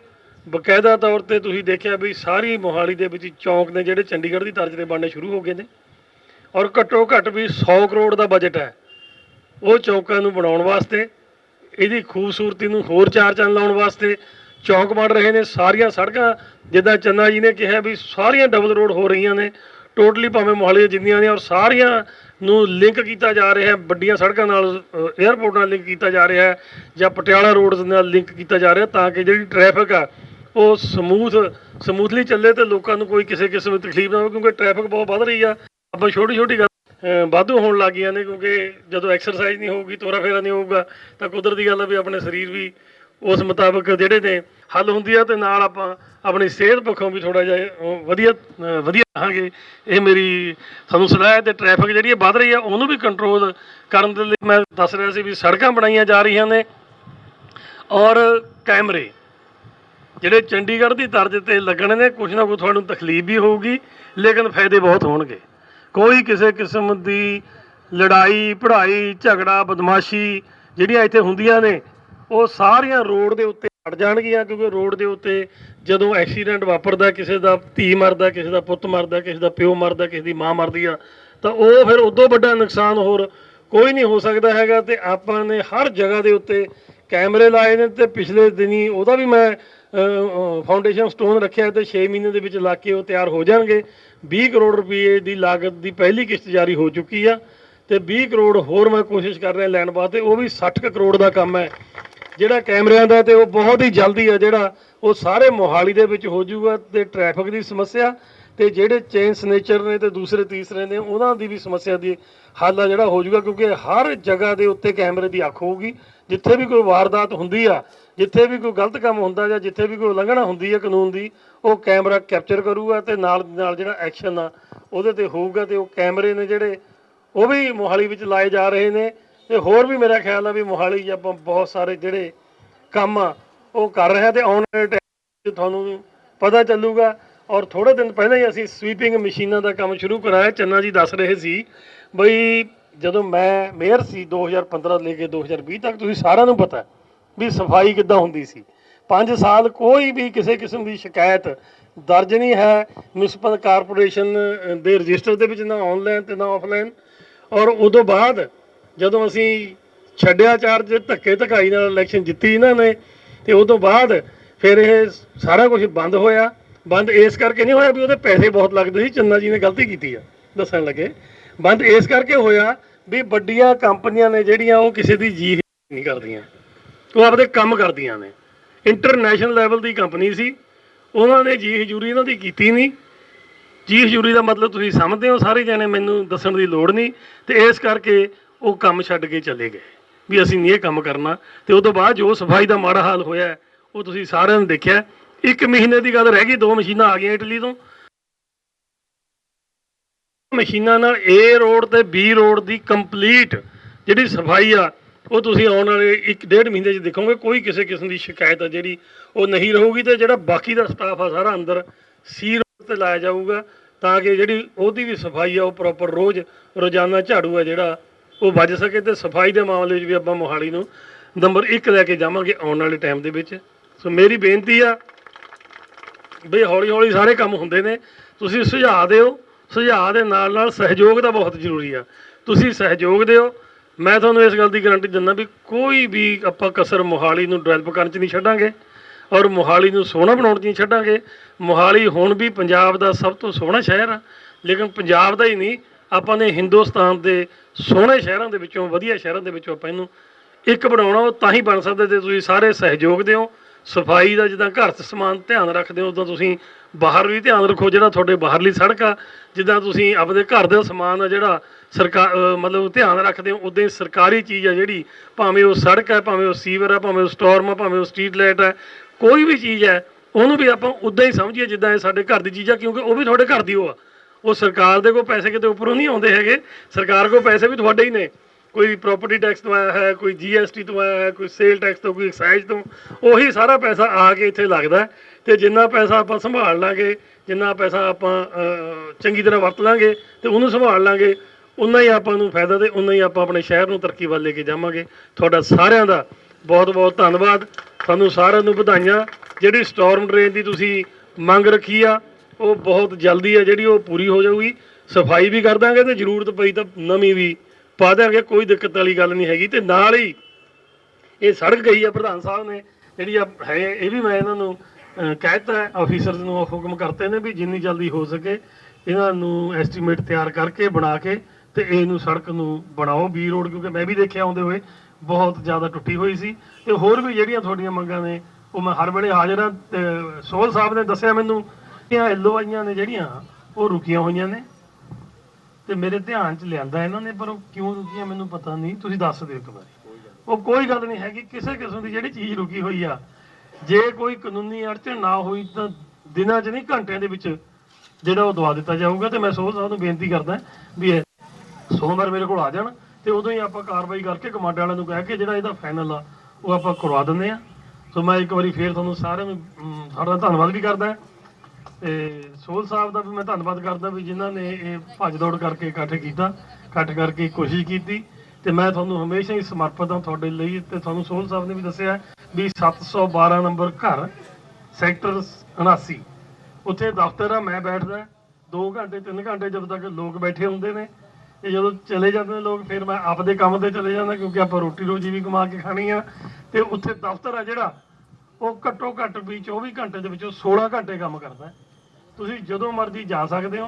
ਬਕਾਇਦਾ ਤੌਰ ਤੇ ਤੁਸੀਂ ਦੇਖਿਆ ਵੀ ਸਾਰੀ ਮੋਹਾਲੀ ਦੇ ਵਿੱਚ ਚੌਂਕ ਨੇ ਜਿਹੜੇ ਚੰਡੀਗੜ੍ਹ ਦੀ ਤਰਜ਼ ਤੇ ਬਣਨੇ ਸ਼ੁਰੂ ਹੋ ਗਏ ਨੇ। ਔਰ ਘੱਟੋ ਘੱਟ ਵੀ 100 ਕਰੋੜ ਦਾ ਬਜਟ ਹੈ। ਉਹ ਚੌਂਕਾਂ ਨੂੰ ਬਣਾਉਣ ਵਾਸਤੇ, ਇਹਦੀ ਖੂਬਸੂਰਤੀ ਨੂੰ ਹੋਰ ਚਾਰ ਚੰਨ ਲਾਉਣ ਵਾਸਤੇ ਚੌਂਕ ਬਣ ਰਹੇ ਨੇ। ਸਾਰੀਆਂ ਸੜਕਾਂ, ਜਿੱਦਾਂ ਚੰਨਾ ਜੀ ਨੇ ਕਿਹਾ ਵੀ ਸਾਰੀਆਂ ਡਬਲ ਰੋਡ ਹੋ ਰਹੀਆਂ ਨੇ। ਟੋਟਲੀ ਭਾਵੇਂ ਮੋਹਾਲੀ ਜਿੰਨੀਆਂ ਨੇ ਔਰ ਸਾਰੀਆਂ ਨੂੰ ਲਿੰਕ ਕੀਤਾ ਜਾ ਰਿਹਾ ਹੈ। ਵੱਡੀਆਂ ਸੜਕਾਂ ਨਾਲ 에ਅਰਪੋਰਟ ਨਾਲ ਲਿੰਕ ਕੀਤਾ ਜਾ ਰਿਹਾ ਹੈ ਜਾਂ ਪਟਿਆਲਾ ਰੋਡ ਨਾਲ ਲਿੰਕ ਕੀਤਾ ਜਾ ਰਿਹਾ ਤਾਂ ਕਿ ਜਿਹੜੀ ਟ੍ਰੈਫਿਕ ਆ ਉਹ ਸਮੂਥ, ਸਮੂਥਲੀ ਚੱਲੇ ਤੇ ਲੋਕਾਂ ਨੂੰ ਕੋਈ ਕਿਸੇ ਕਿਸਮ ਦੀ ਤਕਲੀਫ ਨਾ ਹੋਵੇ ਕਿਉਂਕਿ ਟ੍ਰੈਫਿਕ ਬਹੁਤ ਵੱਧ ਰਹੀ ਆ। ਆਪਾਂ ਛੋਟੀ ਛੋਟੀ ਗੱਲ ਵਾਧੂ ਹੋਣ ਲੱਗ ਗਈਆਂ ਨੇ ਕਿਉਂਕਿ ਜਦੋਂ ਐਕਸਰਸਾਈਜ਼ ਨਹੀਂ ਹੋਊਗੀ, ਤੋਰਾ ਫੇਰਾ ਨਹੀਂ ਹੋਊਗਾ, ਤਾਂ ਕੁਦਰਤੀ ਗੱਲ ਆ ਵੀ ਆਪਣੇ ਸਰੀਰ ਵੀ ਉਸ ਮੁਤਾਬਕ ਜਿਹੜੇ ਨੇ ਹੱਲ ਹੁੰਦੀ ਆ ਤੇ ਨਾਲ ਆਪਾਂ ਆਪਣੀ ਸਿਹਤ ਪੱਖੋਂ ਵੀ ਥੋੜਾ ਜਿਹਾ ਵਧੀਆ ਵਧੀਆ ਰਹਾਂਗੇ। ਇਹ ਮੇਰੀ ਤੁਹਾਨੂੰ ਸਲਾਹ ਹੈ ਤੇ ਟ੍ਰੈਫਿਕ ਜਿਹੜੀ ਵੱਧ ਰਹੀ ਆ, ਉਹਨੂੰ ਵੀ ਕੰਟਰੋਲ ਕਰਨ ਦੇ ਲਈ ਮੈਂ ਦੱਸ ਰਿਹਾ ਸੀ ਵੀ ਸੜਕਾਂ ਬਣਾਈਆਂ ਜਾ ਰਹੀਆਂ ਨੇ ਔਰ ਕੈਮਰੇ। ਜਿਹੜੇ ਚੰਡੀਗੜ੍ਹ ਦੀ ਤਰਜ਼ ਤੇ ਲੱਗਣੇ ਨੇ, ਕੁਛ ਨਾ ਕੁਛ ਤੁਹਾਨੂੰ ਤਕਲੀਫ ਵੀ ਹੋਊਗੀ, ਲੇਕਿਨ ਫਾਇਦੇ ਬਹੁਤ ਹੋਣਗੇ। ਕੋਈ ਕਿਸੇ ਕਿਸਮ ਦੀ ਲੜਾਈ, ਪੜ੍ਹਾਈ, ਝਗੜਾ, ਬਦਮਾਸ਼ੀ ਜਿਹੜੀਆਂ ਇੱਥੇ ਹੁੰਦੀਆਂ ਨੇ, ਉਹ ਸਾਰੀਆਂ ਰੋਡ ਦੇ ਉੱਤੇ ਹਟ ਜਾਣਗੀਆਂ, ਕਿਉਂਕਿ ਰੋਡ ਦੇ ਉੱਤੇ ਜਦੋਂ ਐਕਸੀਡੈਂਟ ਵਾਪਰਦਾ, ਕਿਸੇ ਦਾ ਧੀ ਮਰਦਾ, ਕਿਸੇ ਦਾ ਪੁੱਤ ਮਰਦਾ, ਕਿਸੇ ਦਾ ਪਿਓ ਮਰਦਾ, ਕਿਸੇ ਦੀ ਮਾਂ ਮਰਦੀ ਆ, ਤਾਂ ਉਹ ਫਿਰ ਉਦੋਂ ਵੱਡਾ ਨੁਕਸਾਨ ਹੋਰ ਕੋਈ ਨਹੀਂ ਹੋ ਸਕਦਾ ਹੈਗਾ, ਤੇ ਆਪਾਂ ਨੇ ਹਰ ਜਗ੍ਹਾ ਦੇ ਉੱਤੇ ਕੈਮਰੇ ਲਾਏ ਨੇ, ਤੇ ਪਿਛਲੇ ਦਿਨੀ ਉਹਦਾ ਵੀ ਮੈਂ ਫਾਊਂਡੇਸ਼ਨ ਸਟੋਨ ਰੱਖਿਆ ਤੇ 6 ਮਹੀਨੇ ਦੇ ਵਿੱਚ ਲਾ ਕੇ ਉਹ ਤਿਆਰ ਹੋ ਜਾਣਗੇ। 20 ਕਰੋੜ ਰੁਪਏ ਦੀ ਲਾਗਤ ਦੀ ਪਹਿਲੀ ਕਿਸ਼ਤ ਜਾਰੀ ਹੋ ਚੁੱਕੀ ਆ। ਤੇ 20 ਕਰੋੜ ਹੋਰ ਮੈਂ ਕੋਸ਼ਿਸ਼ ਕਰ ਰਿਹਾ ਲੈਣ ਵਾਸਤੇ, ਉਹ ਵੀ 60 ਕੁ ਕਰੋੜ ਦਾ ਕੰਮ ਹੈ। ਜਿਹੜਾ ਕੈਮਰਿਆਂ ਦਾ ਤੇ ਉਹ ਬਹੁਤ ਹੀ ਜਲਦੀ ਆ ਜਿਹੜਾ ਉਹ ਸਾਰੇ ਮੋਹਾਲੀ ਦੇ ਵਿੱਚ ਹੋ ਜਾਊਗਾ ਤੇ ਟ੍ਰੈਫਿਕ ਦੀ ਸਮੱਸਿਆ ਤੇ ਜਿਹੜੇ ਚੇਨ ਸਨੇਚਰ ਨੇ ਤੇ ਦੂਸਰੇ ਤੀਸਰੇ ਨੇ, ਉਹਨਾਂ ਦੀ ਵੀ ਸਮੱਸਿਆ ਦੀ ਹੱਲ ਆ ਜਿਹੜਾ ਹੋ ਜਾਊਗਾ, ਕਿਉਂਕਿ ਹਰ ਜਗ੍ਹਾ ਦੇ ਉੱਤੇ ਕੈਮਰੇ ਦੀ ਅੱਖ ਹੋਊਗੀ। ਜਿੱਥੇ ਵੀ ਕੋਈ ਵਾਰਦਾਤ ਹੁੰਦੀ ਆ, ਜਿੱਥੇ ਵੀ ਕੋਈ ਗਲਤ ਕੰਮ ਹੁੰਦਾ ਜਾਂ ਜਿੱਥੇ ਵੀ ਕੋਈ ਉਲੰਘਣਾ ਹੁੰਦੀ ਆ ਕਾਨੂੰਨ ਦੀ, ਉਹ ਕੈਮਰਾ ਕੈਪਚਰ ਕਰੂਗਾ ਤੇ ਨਾਲ ਦੀ ਨਾਲ ਜਿਹੜਾ ਐਕਸ਼ਨ ਆ, ਉਹਦੇ ਤੇ ਹੋਊਗਾ ਤੇ ਉਹ ਕੈਮਰੇ ਨੇ ਜਿਹੜੇ ਉਹ ਵੀ ਮੋਹਾਲੀ ਵਿੱਚ ਲਾਏ ਜਾ ਰਹੇ ਨੇ ਤੇ ਹੋਰ ਵੀ ਮੇਰਾ ਖਿਆਲ ਆ ਵੀ ਮੋਹਾਲੀ 'ਚ ਆਪਾਂ ਬਹੁਤ ਸਾਰੇ ਜਿਹੜੇ ਕੰਮ ਆ, ਉਹ ਕਰ ਰਿਹਾ ਹਾਂ ਤੇ ਆਉਣ ਵਾਲੇ ਟਾਈਮ ਤੁਹਾਨੂੰ ਪਤਾ ਚੱਲੂਗਾ। ਔਰ ਥੋੜੇ ਦਿਨ ਪਹਿਲਾਂ ਹੀ ਅਸੀਂ ਸਵੀਪਿੰਗ ਮਸ਼ੀਨਾਂ ਦਾ ਕੰਮ ਸ਼ੁਰੂ ਕਰਾਇਆ। ਚੰਨਾ ਜੀ ਦੱਸ ਰਹੇ ਸੀ ਬਈ ਜਦੋਂ ਮੈਂ ਮੇਅਰ ਸੀ 2015 ਲੈ ਕੇ 2020 ਤੱਕ, ਤੁਸੀਂ ਸਾਰਿਆਂ ਨੂੰ ਪਤਾ ਵੀ ਸਫ਼ਾਈ ਕਿੱਦਾਂ ਹੁੰਦੀ ਸੀ। 5 ਸਾਲ ਕੋਈ ਵੀ ਕਿਸੇ ਕਿਸਮ ਦੀ ਸ਼ਿਕਾਇਤ ਦਰਜ ਨਹੀਂ ਹੈ। ਮਿਊਨਿਸਪਲ ਕਾਰਪੋਰੇਸ਼ਨ ਦੇ ਰਜਿਸਟਰ ਦੇ ਵਿੱਚ ਨਾ ਆਨਲਾਈਨ ਤੇ ਨਾ ਆਫਲਾਈਨ ਔਰ ਉਦੋਂ ਬਾਅਦ ਜਦੋਂ ਅਸੀਂ ਛੱਡਿਆ ਚਾਰਜ ਧੱਕੇ ਧਕਾਈ ਨਾਲ ਇਲੈਕਸ਼ਨ ਜਿੱਤੀ ਇਹਨਾਂ ਨੇ, ਤੇ ਉਦੋਂ ਬਾਅਦ ਫਿਰ ਇਹ ਸਾਰਾ ਕੁਝ ਬੰਦ ਹੋਇਆ। ਬੰਦ ਇਸ ਕਰਕੇ ਨਹੀਂ ਹੋਇਆ ਵੀ ਉਹਦੇ ਪੈਸੇ ਬਹੁਤ ਲੱਗਦੇ ਸੀ, ਚੰਨਾ ਜੀ ਨੇ ਗਲਤੀ ਕੀਤੀ ਆ, ਦੱਸਣ ਲੱਗੇ। ਬੰਦ ਇਸ ਕਰਕੇ ਹੋਇਆ ਵੀ ਵੱਡੀਆਂ ਕੰਪਨੀਆਂ ਨੇ ਜਿਹੜੀਆਂ ਉਹ ਕਿਸੇ ਦੀ ਜੀ ਨਹੀਂ ਕਰਦੀਆਂ। ਉਹ ਆਪਦੇ ਕੰਮ ਕਰਦੀਆਂ ਨੇ। ਇੰਟਰਨੈਸ਼ਨਲ ਲੈਵਲ ਦੀ ਕੰਪਨੀ ਸੀ। ਉਹਨਾਂ ਨੇ ਜੀ ਹਜੂਰੀ ਇਹਨਾਂ ਦੀ ਕੀਤੀ ਨਹੀਂ। ਜੀ ਜੂਰੀ ਦਾ ਮਤਲਬ ਤੁਸੀਂ ਸਮਝਦੇ ਹੋ ਸਾਰੇ ਜਣੇ, ਮੈਨੂੰ ਦੱਸਣ ਦੀ ਲੋੜ ਨਹੀਂ। ਤੇ ਇਸ ਕਰਕੇ ਉਹ ਕੰਮ ਛੱਡ ਕੇ ਚਲੇ ਗਏ ਵੀ ਅਸੀਂ ਨਹੀਂ ਇਹ ਕੰਮ ਕਰਨਾ। ਤੇ ਉਸ ਤੋਂ ਬਾਅਦ ਜੋ ਸਫ਼ਾਈ ਦਾ ਮਾੜਾ ਹਾਲ ਹੋਇਆ, ਉਹ ਤੁਸੀਂ ਸਾਰਿਆਂ ਨੇ ਦੇਖਿਆ। ਇੱਕ ਮਹੀਨੇ ਦੀ ਗੱਲ ਰਹਿ ਗਈ, ਦੋ ਮਸ਼ੀਨਾਂ ਆ ਗਈਆਂ ਇਟਲੀ ਤੋਂ। ਮਸ਼ੀਨਾਂ ਨਾਲ A ਰੋਡ ਤੇ B ਰੋਡ ਦੀ ਕੰਪਲੀਟ ਜਿਹੜੀ ਸਫ਼ਾਈ ਆ, ਉਹ ਤੁਸੀਂ ਆਉਣ ਵਾਲੇ ਇੱਕ ਡੇਢ ਮਹੀਨੇ 'ਚ ਦੇਖੋਗੇ, ਕੋਈ ਕਿਸੇ ਕਿਸਮ ਦੀ ਸ਼ਿਕਾਇਤ ਆ ਜਿਹੜੀ ਉਹ ਨਹੀਂ ਰਹੂਗੀ ਤੇ ਜਿਹੜਾ ਬਾਕੀ ਦਾ ਸਟਾਫ ਆ ਸਾਰਾ ਅੰਦਰ ਸੀ ਤੇ ਲਾਇਆ ਜਾਊਗਾ ਤਾਂ ਕਿ ਜਿਹੜੀ ਉਹਦੀ ਵੀ ਸਫ਼ਾਈ ਆ ਉਹ ਪ੍ਰੋਪਰ ਰੋਜ਼ ਰੋਜ਼ਾਨਾ ਝਾੜੂ ਆ ਜਿਹੜਾ, ਉਹ ਵੱਜ ਸਕੇ ਤੇ ਸਫ਼ਾਈ ਦੇ ਮਾਮਲੇ 'ਚ ਵੀ ਆਪਾਂ ਮੋਹਾਲੀ ਨੂੰ ਨੰਬਰ 1 ਲੈ ਕੇ ਜਾਵਾਂਗੇ ਆਉਣ ਵਾਲੇ ਟਾਈਮ ਦੇ ਵਿੱਚ। ਸੋ ਮੇਰੀ ਬੇਨਤੀ ਆ ਵੀ ਹੌਲੀ ਹੌਲੀ ਸਾਰੇ ਕੰਮ ਹੁੰਦੇ ਨੇ। ਤੁਸੀਂ ਸੁਝਾਅ ਦਿਓ, ਸੁਝਾਅ ਦੇ ਨਾਲ ਨਾਲ ਸਹਿਯੋਗ ਦਾ ਬਹੁਤ ਜ਼ਰੂਰੀ ਆ। ਤੁਸੀਂ ਸਹਿਯੋਗ ਦਿਓ। ਮੈਂ ਤੁਹਾਨੂੰ ਇਸ ਗੱਲ ਦੀ ਗਾਰੰਟੀ ਦਿੰਦਾ ਵੀ ਕੋਈ ਵੀ ਆਪਾਂ ਕਸਰ ਮੋਹਾਲੀ ਨੂੰ ਡਿਵੈਲਪ ਕਰਨ 'ਚ ਨਹੀਂ ਛੱਡਾਂਗੇ। ਔਰ ਮੋਹਾਲੀ ਨੂੰ ਸੋਹਣਾ ਬਣਾਉਣ ਦੀਆਂ ਛੱਡਾਂਗੇ। ਮੋਹਾਲੀ ਹੁਣ ਵੀ ਪੰਜਾਬ ਦਾ ਸਭ ਤੋਂ ਸੋਹਣਾ ਸ਼ਹਿਰ ਆ, ਲੇਕਿਨ ਪੰਜਾਬ ਦਾ ਹੀ ਨਹੀਂ, ਆਪਾਂ ਨੇ ਹਿੰਦੁਸਤਾਨ ਦੇ ਸੋਹਣੇ ਸ਼ਹਿਰਾਂ ਦੇ ਵਿੱਚੋਂ, ਵਧੀਆ ਸ਼ਹਿਰਾਂ ਦੇ ਵਿੱਚੋਂ ਆਪਾਂ ਇਹਨੂੰ ਇੱਕ ਬਣਾਉਣਾ, ਉਹ ਤਾਂ ਹੀ ਬਣ ਸਕਦਾ ਜੇ ਤੁਸੀਂ ਸਾਰੇ ਸਹਿਯੋਗ ਦਿਓ। ਸਫ਼ਾਈ ਦਾ ਜਿੱਦਾਂ ਘਰ 'ਚ ਸਮਾਨ ਧਿਆਨ ਰੱਖਦੇ ਹੋ, ਉਦਾਂ ਤੁਸੀਂ ਬਾਹਰ ਵੀ ਧਿਆਨ ਰੱਖੋ, ਜਿਹੜਾ ਤੁਹਾਡੇ ਬਾਹਰਲੀ ਸੜਕ ਆ, ਜਿੱਦਾਂ ਤੁਸੀਂ ਆਪਣੇ ਘਰ ਦਾ ਸਮਾਨ ਆ ਜਿਹੜਾ ਸਰਕਾਰ ਮਤਲਬ ਧਿਆਨ ਰੱਖਦੇ ਹੋ, ਉਦਾਂ ਹੀ ਸਰਕਾਰੀ ਚੀਜ਼ ਆ ਜਿਹੜੀ, ਭਾਵੇਂ ਉਹ ਸੜਕ ਹੈ ਭਾਵੇਂ ਉਹ ਸੀਵਰ ਹੈ ਭਾਵੇਂ ਉਹ ਸਟੋਰਮ ਆ, ਭਾਵੇਂ ਉਹ ਸਟਰੀਟ ਲਾਈਟ ਹੈ ਕੋਈ ਵੀ ਚੀਜ਼ ਹੈ, ਉਹਨੂੰ ਵੀ ਆਪਾਂ ਉਦਾਂ ਹੀ ਸਮਝੀਏ ਜਿੱਦਾਂ ਇਹ ਸਾਡੇ ਘਰ ਦੀ ਚੀਜ਼ ਆ, ਕਿਉਂਕਿ ਉਹ ਵੀ ਤੁਹਾਡੇ ਘਰ ਦੀ ਉਹ ਆ। ਉਹ ਸਰਕਾਰ ਦੇ ਕੋਲ ਪੈਸੇ ਕਿਤੇ ਉੱਪਰੋਂ ਨਹੀਂ ਆਉਂਦੇ ਹੈਗੇ। ਸਰਕਾਰ ਕੋਲ ਪੈਸੇ ਵੀ ਤੁਹਾਡੇ ਹੀ ਨੇ। ਕੋਈ ਪ੍ਰਾਪਰਟੀ ਟੈਕਸ ਤੋਂ ਆਇਆ ਹੈ, ਕੋਈ ਜੀਐਸਟੀ ਤੋਂ ਆਇਆ ਹੈ, ਕੋਈ ਸੇਲ ਟੈਕਸ ਤੋਂ, ਕੋਈ ਐਕਸਾਈਜ਼ ਤੋਂ, ਉਹੀ ਸਾਰਾ ਪੈਸਾ ਆ ਕੇ ਇੱਥੇ ਲੱਗਦਾ ਹੈ। ਤੇ ਜਿੰਨਾ ਪੈਸਾ ਆਪਾਂ ਸੰਭਾਲ ਲਾਂਗੇ, ਜਿੰਨਾ ਪੈਸਾ ਆਪਾਂ ਚੰਗੀ ਤਰ੍ਹਾਂ ਵਰਤ ਲਾਂਗੇ, ਤੇ ਉਹਨੂੰ ਸੰਭਾਲ ਲਾਂਗੇ ਉਨਾ ਹੀ ਆਪਾਂ ਨੂੰ ਫਾਇਦਾ ਤੇ ਉਨਾ ਹੀ ਆਪਾਂ ਆਪਣੇ ਸ਼ਹਿਰ ਨੂੰ ਤਰੱਕੀ ਵੱਲ ਲੈ ਕੇ ਜਾਵਾਂਗੇ। ਤੁਹਾਡਾ ਸਾਰਿਆਂ ਦਾ ਬਹੁਤ ਬਹੁਤ ਧੰਨਵਾਦ। ਤੁਹਾਨੂੰ ਸਾਰਿਆਂ ਨੂੰ ਵਧਾਈਆਂ। ਜਿਹੜੀ ਸਟਾਰਮ ਡਰੇਨ ਦੀ ਤੁਸੀਂ ਮੰਗ ਰੱਖੀ ਆ ਉਹ ਬਹੁਤ ਜਲਦੀ ਆ ਜਿਹੜੀ ਉਹ ਪੂਰੀ ਹੋ ਜਾਊਗੀ। ਸਫ਼ਾਈ ਵੀ ਕਰ ਦਾਂਗੇ ਤੇ ਜ਼ਰੂਰਤ ਪਈ ਤਾਂ ਨਵੀਂ ਵੀ ਪਾ ਦਿਆਂਗੇ ਕੋਈ ਦਿੱਕਤ ਵਾਲੀ ਗੱਲ ਨਹੀਂ ਹੈਗੀ। ਤੇ ਨਾਲ ਹੀ ਇਹ ਸੜਕ ਗਈ ਆ ਪ੍ਰਧਾਨ ਸਾਹਿਬ ਨੇ ਜਿਹੜੀ ਆ ਹੈ ਇਹ ਵੀ ਮੈਂ ਇਹਨਾਂ ਨੂੰ ਅਹ, ਕਹਿਤਾ ਹੈ ਆਫੀਸਰਸ ਨੂੰ ਹੁਕਮ ਕਰਤੇ ਨੇ ਵੀ ਜਿੰਨੀ ਜਲਦੀ ਹੋ ਸਕੇ ਇਹਨਾਂ ਨੂੰ ਐਸਟੀਮੇਟ ਤਿਆਰ ਕਰਕੇ ਬਣਾ ਕੇ ਤੇ ਇਹਨੂੰ ਸੜਕ ਨੂੰ ਬਣਾਓ ਬੀ ਰੋਡ ਕਿਉਂਕਿ ਮੈਂ ਵੀ ਦੇਖਿਆ ਆਉਂਦੇ ਹੋਏ ਬਹੁਤ ਜ਼ਿਆਦਾ ਟੁੱਟੀ ਹੋਈ ਸੀ। ਤੇ ਹੋਰ ਵੀ ਜਿਹੜੀਆਂ ਤੁਹਾਡੀਆਂ ਮੰਗਾਂ ਨੇ, ਉਹ ਮੈਂ ਹਰ ਵੇਲੇ ਹਾਜ਼ਰ ਹਾਂ ਸੋਹਲ ਸਾਹਿਬ ਨੇ ਦੱਸਿਆ ਮੈਨੂੰ ਕਿ ਇਹ ਨੇ ਜਿਹੜੀਆਂ, ਉਹ ਰੁਕੀਆਂ ਹੋਈਆਂ ਨੇ। ਤੇ ਮੇਰੇ ਧਿਆਨ 'ਚ ਲਿਆਂਦਾ ਇਹਨਾਂ ਨੇ, ਪਰ ਉਹ ਕਿਉਂ ਰੁਕੀਆਂ ਮੈਨੂੰ ਪਤਾ ਨਹੀਂ। ਤੁਸੀਂ ਦੱਸ ਦਿਓ ਇੱਕ ਵਾਰੀ। ਉਹ ਕੋਈ ਗੱਲ ਨਹੀਂ ਹੈਗੀ, ਕਿਸੇ ਕਿਸਮ ਦੀ ਜਿਹੜੀ ਚੀਜ਼ ਰੁਕੀ ਹੋਈ ਆ। ਜੇ ਕੋਈ ਕਾਨੂੰਨੀ ਅੜਚਨ ਨਾ ਹੋਈ ਤਾਂ ਦਿਨਾਂ 'ਚ ਨਹੀਂ, ਘੰਟਿਆਂ ਦੇ ਵਿੱਚ ਜਿਹੜਾ ਉਹ ਦਵਾ ਦਿੱਤਾ ਜਾਊਗਾ। ਤੇ ਮੈਂ ਸੋਹਲ ਸਾਹਿਬ ਨੂੰ ਬੇਨਤੀ ਕਰਦਾ ਵੀ ਇਹ ਸੋਮਵਾਰ ਮੇਰੇ ਕੋਲ ਆ ਜਾਣ ਤੇ ਉਦੋਂ ਹੀ ਆਪਾਂ ਕਾਰਵਾਈ ਕਰਕੇ ਕਮਾਂਡ ਵਾਲਿਆਂ ਨੂੰ ਕਹਿ ਕੇ ਜਿਹੜਾ ਇਹਦਾ ਫਾਈਨਲ ਆ ਉਹ ਆਪਾਂ ਕਰਵਾ ਦਿੰਦੇ ਆ ਸੋ ਮੈਂ ਇੱਕ ਵਾਰੀ ਫੇਰ ਤੁਹਾਨੂੰ ਸਾਰਿਆਂ ਨੂੰ ਅਮ, ਤੁਹਾਡਾ ਧੰਨਵਾਦ ਵੀ ਕਰਦਾ ਤੇ ਸੋਲ ਸਾਹਿਬ ਦਾ ਵੀ ਮੈਂ ਧੰਨਵਾਦ ਕਰਦਾ ਵੀ ਜਿਨ੍ਹਾਂ ਨੇ ਇਹ ਭੱਜ ਦੌੜ ਕਰਕੇ ਇਕੱਠ ਕੀਤਾ ਇਕੱਠ ਕਰਕੇ ਕੋਸ਼ਿਸ਼ ਕੀਤੀ। ਤੇ ਮੈਂ ਤੁਹਾਨੂੰ ਹਮੇਸ਼ਾ ਹੀ ਸਮਰਪਿਤ ਹਾਂ ਤੁਹਾਡੇ ਲਈ ਤੇ ਤੁਹਾਨੂੰ ਸੋਹਲ ਸਾਹਿਬ ਨੇ ਵੀ ਦੱਸਿਆ ਵੀ 712 ਨੰਬਰ ਘਰ ਸੈਕਟਰ 79 ਉੱਥੇ ਦਫ਼ਤਰ ਆ ਮੈਂ ਬੈਠਦਾ 2 ਘੰਟੇ 3 ਘੰਟੇ ਜਦੋਂ ਤੱਕ ਲੋਕ ਬੈਠੇ ਹੁੰਦੇ ਨੇ। ਤੇ ਜਦੋਂ ਚਲੇ ਜਾਂਦੇ ਨੇ ਲੋਕ ਫਿਰ ਮੈਂ ਆਪਦੇ ਕੰਮ ਤੇ ਚਲੇ ਜਾਂਦਾ ਕਿਉਂਕਿ ਆਪਾਂ ਰੋਟੀ ਰੋਜੀ ਵੀ ਕਮਾ ਕੇ ਖਾਣੀ ਆ। ਤੇ ਉੱਥੇ ਦਫ਼ਤਰ ਆ ਜਿਹੜਾ ਉਹ ਘੱਟੋ ਘੱਟ ਵੀ 24 ਘੰਟੇ ਦੇ ਵਿੱਚੋਂ 16 ਘੰਟੇ ਕੰਮ ਕਰਦਾ ਤੁਸੀਂ ਜਦੋਂ ਮਰਜ਼ੀ ਜਾ ਸਕਦੇ ਹੋ।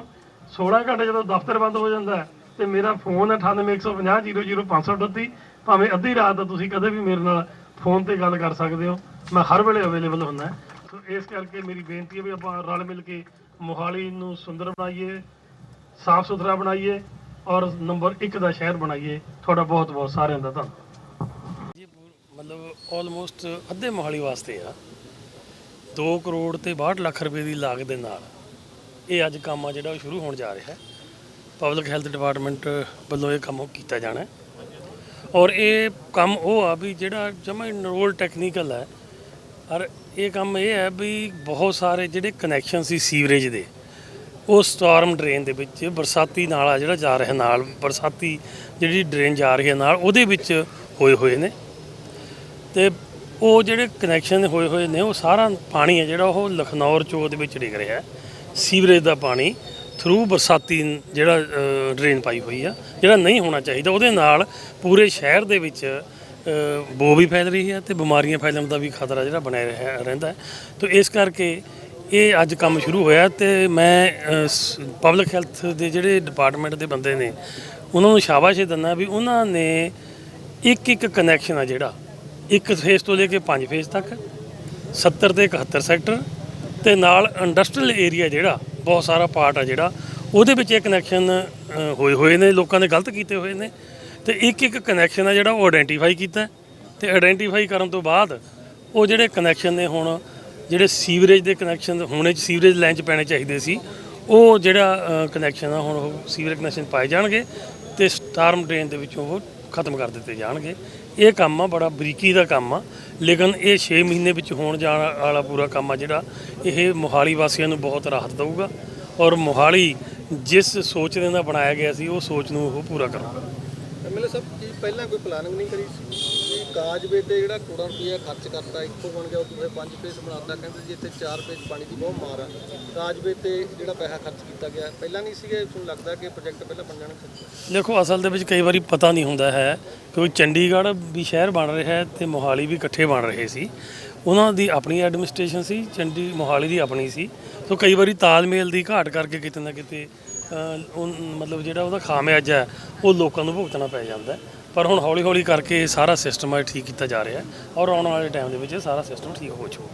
16 ਘੰਟੇ ਜਦੋਂ ਦਫ਼ਤਰ ਬੰਦ ਹੋ ਜਾਂਦਾ ਹੈ, ਤੇ ਮੇਰਾ ਫੋਨ 9815000538 ਭਾਵੇਂ ਅੱਧੀ ਰਾਤ ਦਾ ਤੁਸੀਂ ਕਦੇ ਵੀ ਮੇਰੇ ਨਾਲ ਫੋਨ ਤੇ ਗੱਲ ਕਰ ਸਕਦੇ ਹੋ ਮੈਂ ਹਰ ਵੇਲੇ ਅਵੇਲੇਬਲ ਹੁੰਦਾ ਸੋ ਇਸ ਕਰਕੇ ਮੇਰੀ ਬੇਨਤੀ ਹੈ ਵੀ ਆਪਾਂ ਰਲ ਮਿਲ ਕੇ ਮੋਹਾਲੀ ਨੂੰ ਸੁੰਦਰ ਬਣਾਈਏ ਸਾਫ਼ ਸੁਥਰਾ ਬਣਾਈਏ ਔਰ ਨੰਬਰ 1 ਦਾ ਸ਼ਹਿਰ ਬਣਾਈਏ। ਤੁਹਾਡਾ ਬਹੁਤ ਬਹੁਤ ਸਾਰਿਆਂ ਦਾ ਧੰਨਵਾਦ। ਜੀ, ਮਤਲਬ ਆਲਮੋਸਟ ਅੱਧੇ ਮੋਹਾਲੀ ਵਾਸਤੇ ਆ। 2 ਕਰੋੜ ਤੇ 62 ਲੱਖ ਰੁਪਏ ਦੀ ਲਾਗਤ ਦੇ ਨਾਲ ਇਹ ਅੱਜ ਕੰਮ ਆ ਜਿਹੜਾ ਉਹ ਸ਼ੁਰੂ ਹੋਣ ਜਾ ਰਿਹਾ ਹੈ। ਪਬਲਿਕ ਹੈਲਥ ਡਿਪਾਰਟਮੈਂਟ ਵੱਲੋਂ ਇਹ ਕੰਮ ਕੀਤਾ ਜਾਣਾ ਔਰ ਇਹ ਕੰਮ ਉਹ ਆ ਵੀ ਜਿਹੜਾ ਜਮਾ ਇਨਰੋਲ ਟੈਕਨੀਕਲ ਹੈ। ਔਰ ਇਹ ਕੰਮ ਇਹ ਹੈ ਵੀ ਬਹੁਤ ਸਾਰੇ ਜਿਹੜੇ ਕਨੈਕਸ਼ਨ ਸੀ ਸੀਵਰੇਜ ਦੇ ਉਹ ਸਟਾਰਮ ਡਰੇਨ ਦੇ ਵਿੱਚ ਬਰਸਾਤੀ ਨਾਲਾ ਜਿਹੜਾ ਜਾ ਰਿਹਾ ਨਾਲ, ਬਰਸਾਤੀ ਜਿਹੜੀ ਡਰੇਨ ਜਾ ਰਹੀ ਹੈ ਨਾਲ, ਉਹਦੇ ਵਿੱਚ ਹੋਏ ਹੋਏ ਨੇ। ਤੇ ਉਹ ਜਿਹੜੇ ਕਨੈਕਸ਼ਨ ਹੋਏ ਹੋਏ ਨੇ, ਉਹ ਸਾਰਾ ਪਾਣੀ ਹੈ ਜਿਹੜਾ ਉਹ ਲਖਨੌਰ ਚੋਕ ਦੇ ਵਿੱਚ ਡਿੱਗ ਰਿਹਾ ਹੈ। ਸੀਵਰੇਜ ਦਾ ਪਾਣੀ ਥਰੂ ਬਰਸਾਤੀ ਜਿਹੜਾ ਡਰੇਨ ਪਾਈ ਹੋਈ ਆ, ਜਿਹੜਾ ਨਹੀਂ ਹੋਣਾ ਚਾਹੀਦਾ, ਉਹਦੇ ਨਾਲ ਪੂਰੇ ਸ਼ਹਿਰ ਦੇ ਵਿੱਚ ਬੋ ਵੀ ਫੈਲ ਰਹੀ ਹੈ ਤੇ ਬਿਮਾਰੀਆਂ ਫੈਲਣ ਦਾ ਵੀ ਖਤਰਾ ਜਿਹੜਾ ਬਣਿਆ ਰਿਹਾ, ਰਹਿੰਦਾ ਹੈ। ਤੋ ਇਸ ਕਰਕੇ ਇਹ ਅੱਜ ਕੰਮ ਸ਼ੁਰੂ ਹੋਇਆ ਤੇ ਮੈਂ ਪਬਲਿਕ ਹੈਲਥ ਦੇ ਜਿਹੜੇ ਡਿਪਾਰਟਮੈਂਟ ਦੇ ਬੰਦੇ ਨੇ, ਉਹਨਾਂ ਨੂੰ ਸ਼ਾਬਾਸ਼ ਦਿੰਦਾ ਵੀ ਉਹਨਾਂ ਨੇ ਇੱਕ ਇੱਕ ਕਨੈਕਸ਼ਨ ਆ ਜਿਹੜਾ। ਇੱਕ ਫੇਸ ਤੋਂ ਲੈ ਕੇ ਪੰਜ ਫੇਸ ਤੱਕ 70 ਤੇ 71 ਸੈਕਟਰ ਤੇ ਨਾਲ ਇੰਡਸਟਰੀਅਲ ਏਰੀਆ ਜਿਹੜਾ, ਬਹੁਤ ਸਾਰਾ ਪਾਰਟ ਆ ਜਿਹੜਾ, ਉਹਦੇ ਵਿੱਚ ਇਹ ਕਨੈਕਸ਼ਨ ਹੋਏ ਹੋਏ ਨੇ, ਲੋਕਾਂ ਨੇ ਗਲਤ ਕੀਤੇ ਹੋਏ ਨੇ। ਤੇ ਇੱਕ ਇੱਕ ਕਨੈਕਸ਼ਨ ਆ ਜਿਹੜਾ ਉਹ ਆਇਡੈਂਟੀਫਾਈ ਕੀਤਾ ਤੇ ਆਇਡੈਂਟੀਫਾਈ ਕਰਨ ਤੋਂ ਬਾਅਦ ਉਹ ਜਿਹੜੇ ਕਨੈਕਸ਼ਨ ਨੇ ਹੁਣ ਜਿਹੜੇ ਸੀਵਰੇਜ ਦੇ ਕਨੈਕਸ਼ਨ ਹੋਣੇ ਚ ਸੀਵਰੇਜ ਲਾਈਨ ਚ ਪੈਣੇ ਚਾਹੀਦੇ ਸੀ, ਉਹ ਜਿਹੜਾ ਕਨੈਕਸ਼ਨ ਆ, ਹੁਣ ਉਹ ਸੀਵਰੇਜ ਕਨੈਕਸ਼ਨ ਪਾਏ ਜਾਣਗੇ ਤੇ ਸਟਾਰਮ ਡਰੇਨ ਦੇ ਵਿੱਚੋਂ ਉਹ ਖਤਮ ਕਰ ਦਿੱਤੇ ਜਾਣਗੇ। ਇਹ ਕੰਮ ਆ, ਬੜਾ ਬਰੀਕੀ ਦਾ ਕੰਮ ਆ, ਲੇਕਿਨ ਇਹ 6 ਮਹੀਨੇ ਵਿੱਚ ਹੋਣ ਜਾਣ ਵਾਲਾ ਪੂਰਾ ਕੰਮ ਆ ਜਿਹੜਾ, ਇਹ ਮੋਹਾਲੀ ਵਾਸੀਆਂ ਨੂੰ ਬਹੁਤ ਰਾਹਤ ਦੇਊਗਾ ਔਰ ਮੋਹਾਲੀ ਜਿਸ ਸੋਚ ਦੇ ਨਾਲ ਬਣਾਇਆ ਗਿਆ ਸੀ, ਉਹ ਸੋਚ ਨੂੰ ਉਹ ਪੂਰਾ ਕਰੂਗਾ ਐਮਐਲਏ ਸਾਹਿਬ, ਕੀ ਪਹਿਲਾਂ ਕੋਈ ਪਲਾਨਿੰਗ ਨਹੀਂ ਕਰੀ ਸੀ? ਕਾਜਵੇ ਤੇ ਜਿਹੜਾ ਕਰੋੜਾਂ ਰੁਪਇਆ ਖਰਚ ਕਰਤਾ ਇੱਕੋ ਬਣ ਗਿਆ ਉੱਥੇ ਪੰਜ ਫੇਸ ਬਣਾਤਾ, ਕਹਿੰਦੇ ਜੀ ਇੱਥੇ ਚਾਰ ਫੇਸ ਪਾਣੀ ਦੀ ਬਹੁਤ ਮਾਰ ਆ। ਕਾਜਵੇ ਤੇ ਜਿਹੜਾ ਪੈਸਾ ਖਰਚ ਕੀਤਾ ਗਿਆ, ਪਹਿਲਾਂ ਨਹੀਂ ਸੀਗੇ, ਤੁਹਾਨੂੰ ਲੱਗਦਾ ਕਿ ਪ੍ਰੋਜੈਕਟ ਪਹਿਲਾਂ ਬਣ ਜਾਣਾ ਚਾਹੀਦਾ ਦੇਖੋ, ਅਸਲ ਦੇ ਵਿੱਚ ਕਈ ਵਾਰੀ ਪਤਾ ਨਹੀਂ ਹੁੰਦਾ ਹੈ ਕਿ ਚੰਡੀਗੜ੍ਹ ਵੀ ਸ਼ਹਿਰ ਬਣ ਰਿਹਾ ਹੈ ਤੇ ਮੋਹਾਲੀ ਵੀ ਇਕੱਠੇ ਬਣ ਰਹੇ ਸੀ। ਉਹਨਾਂ ਦੀ ਆਪਣੀ ਐਡਮਿਨਿਸਟ੍ਰੇਸ਼ਨ ਸੀ, ਚੰਡੀ, ਮੋਹਾਲੀ ਦੀ ਆਪਣੀ ਸੀ। ਸੋ ਕਈ ਵਾਰੀ ਤਾਲਮੇਲ ਦੀ ਘਾਟ ਕਰਕੇ ਕਿਤੇ ਨਾ ਕਿਤੇ ਮਤਲਬ ਜਿਹੜਾ ਉਹਦਾ ਖਾਮਿਆਜਾ ਹੈ, ਉਹ ਲੋਕਾਂ ਨੂੰ ਭੁਗਤਣਾ ਪੈ ਜਾਂਦਾ ਪਰ ਹੁਣ ਹੌਲੀ ਹੌਲੀ ਕਰਕੇ ਇਹ ਸਾਰਾ ਸਿਸਟਮ ਹੈ ਠੀਕ ਕੀਤਾ ਜਾ ਰਿਹਾ ਹੈ ਔਰ ਆਉਣ ਵਾਲੇ ਟਾਈਮ ਦੇ ਵਿੱਚ ਇਹ ਸਾਰਾ ਸਿਸਟਮ ਠੀਕ ਹੋ ਜਾਊਗਾ।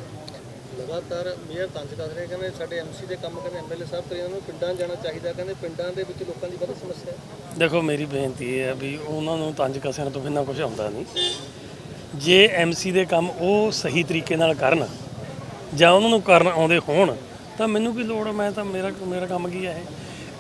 ਲਗਾਤਾਰ ਮੇਅਰ ਤੰਜ ਕਰ ਰਹੇ ਕਹਿੰਦੇ ਸਾਡੇ ਐਮਸੀ ਦੇ ਕੰਮ ਕਹਿੰਦੇ ਐਮਐਲਏ ਸਾਹਿਬ ਇਹਨਾਂ ਨੂੰ ਪਿੰਡਾਂ ਜਾਣਾ ਚਾਹੀਦਾ ਕਹਿੰਦੇ ਪਿੰਡਾਂ ਦੇ ਵਿੱਚ ਲੋਕਾਂ ਦੀ ਬਹੁਤ ਸਮੱਸਿਆ ਹੈ। ਦੇਖੋ ਮੇਰੀ ਬੇਨਤੀ ਇਹ ਹੈ ਵੀ ਉਹਨਾਂ ਨੂੰ ਤੰਜ ਕਸਿਆਂ ਤੋਂ ਬਿਨਾਂ ਕੁਝ ਆਉਂਦਾ ਨਹੀਂ। ਜੇ ਐਮਸੀ ਦੇ ਕੰਮ ਉਹ ਸਹੀ ਤਰੀਕੇ ਨਾਲ ਕਰਨ ਜਾਂ ਉਹਨਾਂ ਨੂੰ ਕਰਨ ਆਉਂਦੇ ਹੋਣ ਤਾਂ ਮੈਨੂੰ ਕੀ ਲੋੜ ਮੈਂ ਤਾਂ ਮੇਰਾ ਮੇਰਾ ਕੰਮ ਕੀ ਹੈ ਇਹ?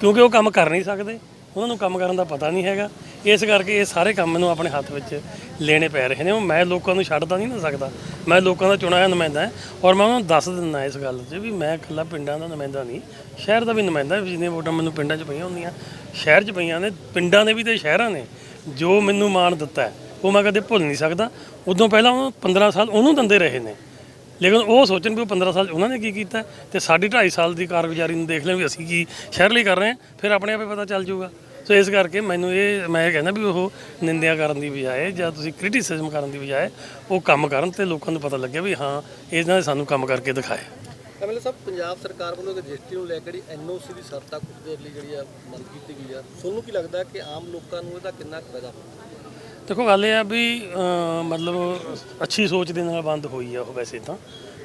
ਕਿਉਂਕਿ ਉਹ ਕੰਮ ਕਰ ਨਹੀਂ ਸਕਦੇ। ਉਹਨਾਂ ਨੂੰ ਕੰਮ ਕਰਨ ਦਾ ਪਤਾ ਨਹੀਂ ਹੈਗਾ। ਇਸ ਕਰਕੇ ਇਹ ਸਾਰੇ ਕੰਮ ਮੈਨੂੰ ਆਪਣੇ ਹੱਥ ਵਿੱਚ ਲੈਣੇ ਪੈ ਰਹੇ ਨੇ। ਉਹ ਮੈਂ ਲੋਕਾਂ ਨੂੰ ਛੱਡ ਤਾਂ ਨਹੀਂ ਨਾ ਸਕਦਾ। ਮੈਂ ਲੋਕਾਂ ਦਾ ਚੁਣਿਆ ਹੋਇਆ ਨੁਮਾਇੰਦਾ ਹਾਂ ਔਰ ਮੈਂ ਉਹਨਾਂ ਨੂੰ ਦੱਸ ਦਿੰਦਾ ਇਸ ਗੱਲ 'ਚ ਵੀ ਮੈਂ ਇਕੱਲਾ ਪਿੰਡਾਂ ਦਾ ਨੁਮਾਇੰਦਾ ਨਹੀਂ। ਸ਼ਹਿਰ ਦਾ ਵੀ ਨੁਮਾਇੰਦਾ ਵੀ ਜਿੰਨੀਆਂ ਵੋਟਾਂ ਮੈਨੂੰ ਪਿੰਡਾਂ 'ਚ ਪਈਆਂ ਹੁੰਦੀਆਂ। ਸ਼ਹਿਰ 'ਚ ਪਈਆਂ ਨੇ, ਪਿੰਡਾਂ ਦੇ ਵੀ ਤੇ ਸ਼ਹਿਰਾਂ ਨੇ। ਜੋ ਮੈਨੂੰ ਮਾਣ ਦਿੱਤਾ ਉਹ ਮੈਂ ਕਦੇ ਭੁੱਲ ਨਹੀਂ ਸਕਦਾ। ਉਦੋਂ ਪਹਿਲਾਂ ਉਹ 15 ਸਾਲ ਉਹਨੂੰ ਦਿੰਦੇ ਰਹੇ ਨੇ। ਲੇਕਿਨ ਉਹ ਸੋਚਣ ਵੀ ਉਹ 15 ਸਾਲ ਉਹਨਾਂ ਨੇ ਕੀ ਕੀਤਾ ਤੇ ਸਾਡੀ 2.5 ਸਾਲ ਦੀ ਕਾਰਗੁਜ਼ਾਰੀ ਨੂੰ ਦੇਖ ਲੈਣ ਵੀ ਅਸੀਂ ਕੀ ਸ਼ਹਿਰ ਲਈ ਕਰ ਰਹੇ ਹਾਂ, ਫਿਰ ਆਪਣੇ ਆਪੇ ਪਤਾ ਚੱਲ ਜਾਊਗਾ। ਸੋ ਇਸ ਕਰਕੇ ਮੈਨੂੰ ਇਹ ਮੈਂ ਇਹ ਕਹਿੰਦਾ ਵੀ ਉਹ ਨਿੰਦਿਆ ਕਰਨ ਦੀ ਬਜਾਏ ਜਾਂ ਤੁਸੀਂ ਕ੍ਰਿਟਿਸਿਜ਼ਮ ਕਰਨ ਦੀ ਬਜਾਏ ਉਹ ਕੰਮ ਕਰਨ ਤੇ ਲੋਕਾਂ ਨੂੰ ਪਤਾ ਲੱਗੇ ਵੀ ਹਾਂ ਇਹਨਾਂ ਨੇ ਸਾਨੂੰ ਕੰਮ ਕਰਕੇ ਦਿਖਾਇਆ। ਐਮਐਲਏ ਸਾਹਿਬ ਪੰਜਾਬ ਸਰਕਾਰ ਵੱਲੋਂ ਰਜਿਸਟਰੀ ਨੂੰ ਲੈ ਕੇ ਜਿਹੜੀ ਐਨਓਸੀ ਦੀ ਸ਼ਰਤਾਂ ਕੁਝ ਦੇਰ ਲਈ ਜਿਹੜੀ ਆ ਮੰਗ ਕੀਤੀ ਗਈ ਆ ਤੁਹਾਨੂੰ ਕੀ ਲੱਗਦਾ ਕਿ ਆਮ ਲੋਕਾਂ ਨੂੰ ਇਹਦਾ ਕਿੰਨਾ ਕੁ ਫਾਇਦਾ? ਹੋਊਗਾ ਦੇਖੋ ਗੱਲ ਇਹ ਆ ਵੀ ਮਤਲਬ ਅੱਛੀ ਸੋਚ ਦੇ ਨਾਲ ਬੰਦ ਹੋਈ ਆ ਉਹ ਵੈਸੇ ਤਾਂ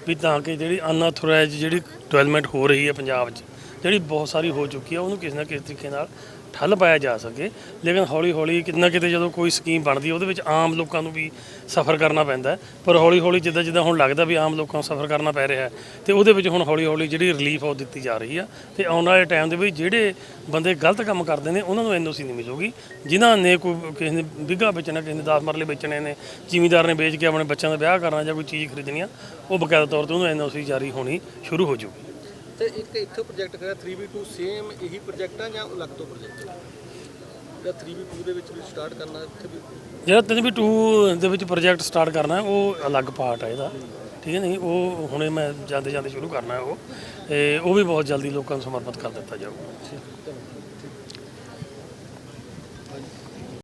ਵੀ ਤਾਂ ਕਿ ਜਿਹੜੀ ਅਨਆਥੋਰਾਈਜ਼ ਜਿਹੜੀ ਡਿਵੈਲਪਮੈਂਟ ਹੋ ਰਹੀ ਹੈ ਪੰਜਾਬ 'ਚ ਜਿਹੜੀ ਬਹੁਤ ਸਾਰੀ ਹੋ ਚੁੱਕੀ ਆ ਉਹਨੂੰ ਕਿਸੇ ਨਾ ਕਿਸੇ ਤਰੀਕੇ ਨਾਲ ਠੱਲ ਪਾਇਆ ਜਾ ਸਕੇ, ਲੇਕਿਨ ਹੌਲੀ ਹੌਲੀ ਕਿਤੇ ਨਾ ਕਿਤੇ ਜਦੋਂ ਕੋਈ ਸਕੀਮ ਬਣਦੀ ਉਹਦੇ ਵਿੱਚ ਆਮ ਲੋਕਾਂ ਨੂੰ ਵੀ ਸਫ਼ਰ ਕਰਨਾ ਪੈਂਦਾ ਪਰ ਹੌਲੀ ਹੌਲੀ ਜਿੱਦਾਂ ਜਿੱਦਾਂ ਹੁਣ ਲੱਗਦਾ ਵੀ ਆਮ ਲੋਕਾਂ ਨੂੰ ਸਫ਼ਰ ਕਰਨਾ ਪੈ ਰਿਹਾ ਹੈ, ਤੇ ਉਹਦੇ ਵਿੱਚ ਹੁਣ ਹੌਲੀ ਹੌਲੀ ਜਿਹੜੀ ਰਿਲੀਫ ਉਹ ਦਿੱਤੀ ਜਾ ਰਹੀ ਆ। ਤੇ ਆਉਣ ਵਾਲੇ ਟਾਈਮ ਦੇ ਵਿੱਚ ਜਿਹੜੇ ਬੰਦੇ ਗਲਤ ਕੰਮ ਕਰਦੇ ਨੇ, ਉਹਨਾਂ ਨੂੰ ਐਨਓਸੀ ਨਹੀਂ ਮਿਲੂਗੀ। ਜਿਨ੍ਹਾਂ ਨੇ ਕੋਈ ਕਿਸੇ ਨੇ ਵਿਗਾ ਵੇਚਣਾ, ਕਿਸੇ ਨੇ 10 ਮਰਲੇ ਵੇਚਣੇ ਨੇ, ਜ਼ਿਮੀਂਦਾਰ ਨੇ ਵੇਚ ਕੇ ਆਪਣੇ ਬੱਚਿਆਂ ਦਾ ਵਿਆਹ ਕਰਨਾ ਜਾਂ ਕੋਈ ਚੀਜ਼ ਖਰੀਦਣੀ ਆ, ਉਹ ਬਕਾਇਦਾ ਤੌਰ ਤੇ ਉਹਨੂੰ ਐਨਓਸੀ ਜਾਰੀ ਹੋਣੀ ਸ਼ੁਰੂ ਹੋ ਜੂਗੀ ਤੇ ਇੱਕ ਇੱਥੇ ਪ੍ਰੋਜੈਕਟ ਕਰਿਆ 3v2 ਸੇਮ ਇਹੀ ਪ੍ਰੋਜੈਕਟ ਆ ਜਾਂ ਅਲੱਗ ਤੋਂ ਪ੍ਰੋਜੈਕਟ ਹੈ ਜਾਂ 3v2 ਦੇ ਵਿੱਚ ਵੀ ਸਟਾਰਟ ਕਰਨਾ ਇੱਥੇ ਵੀ? ਜਿਹੜਾ ਤਿੰਨ ਵੀ 2 ਦੇ ਵਿੱਚ ਪ੍ਰੋਜੈਕਟ ਸਟਾਰਟ ਕਰਨਾ ਉਹ ਅਲੱਗ ਪਾਰਟ ਹੈ ਇਹਦਾ। ਠੀਕ ਹੈ ਨਹੀਂ? ਉਹ ਹੁਣੇ ਮੈਂ ਜਾਂਦੇ ਜਾਂਦੇ ਸ਼ੁਰੂ ਕਰਨਾ ਉਹ। ਤੇ ਉਹ ਵੀ ਬਹੁਤ ਜਲਦੀ ਲੋਕਾਂ ਨੂੰ ਸਮਰਪਿਤ ਕਰ ਦਿੱਤਾ ਜਾਊਗਾ।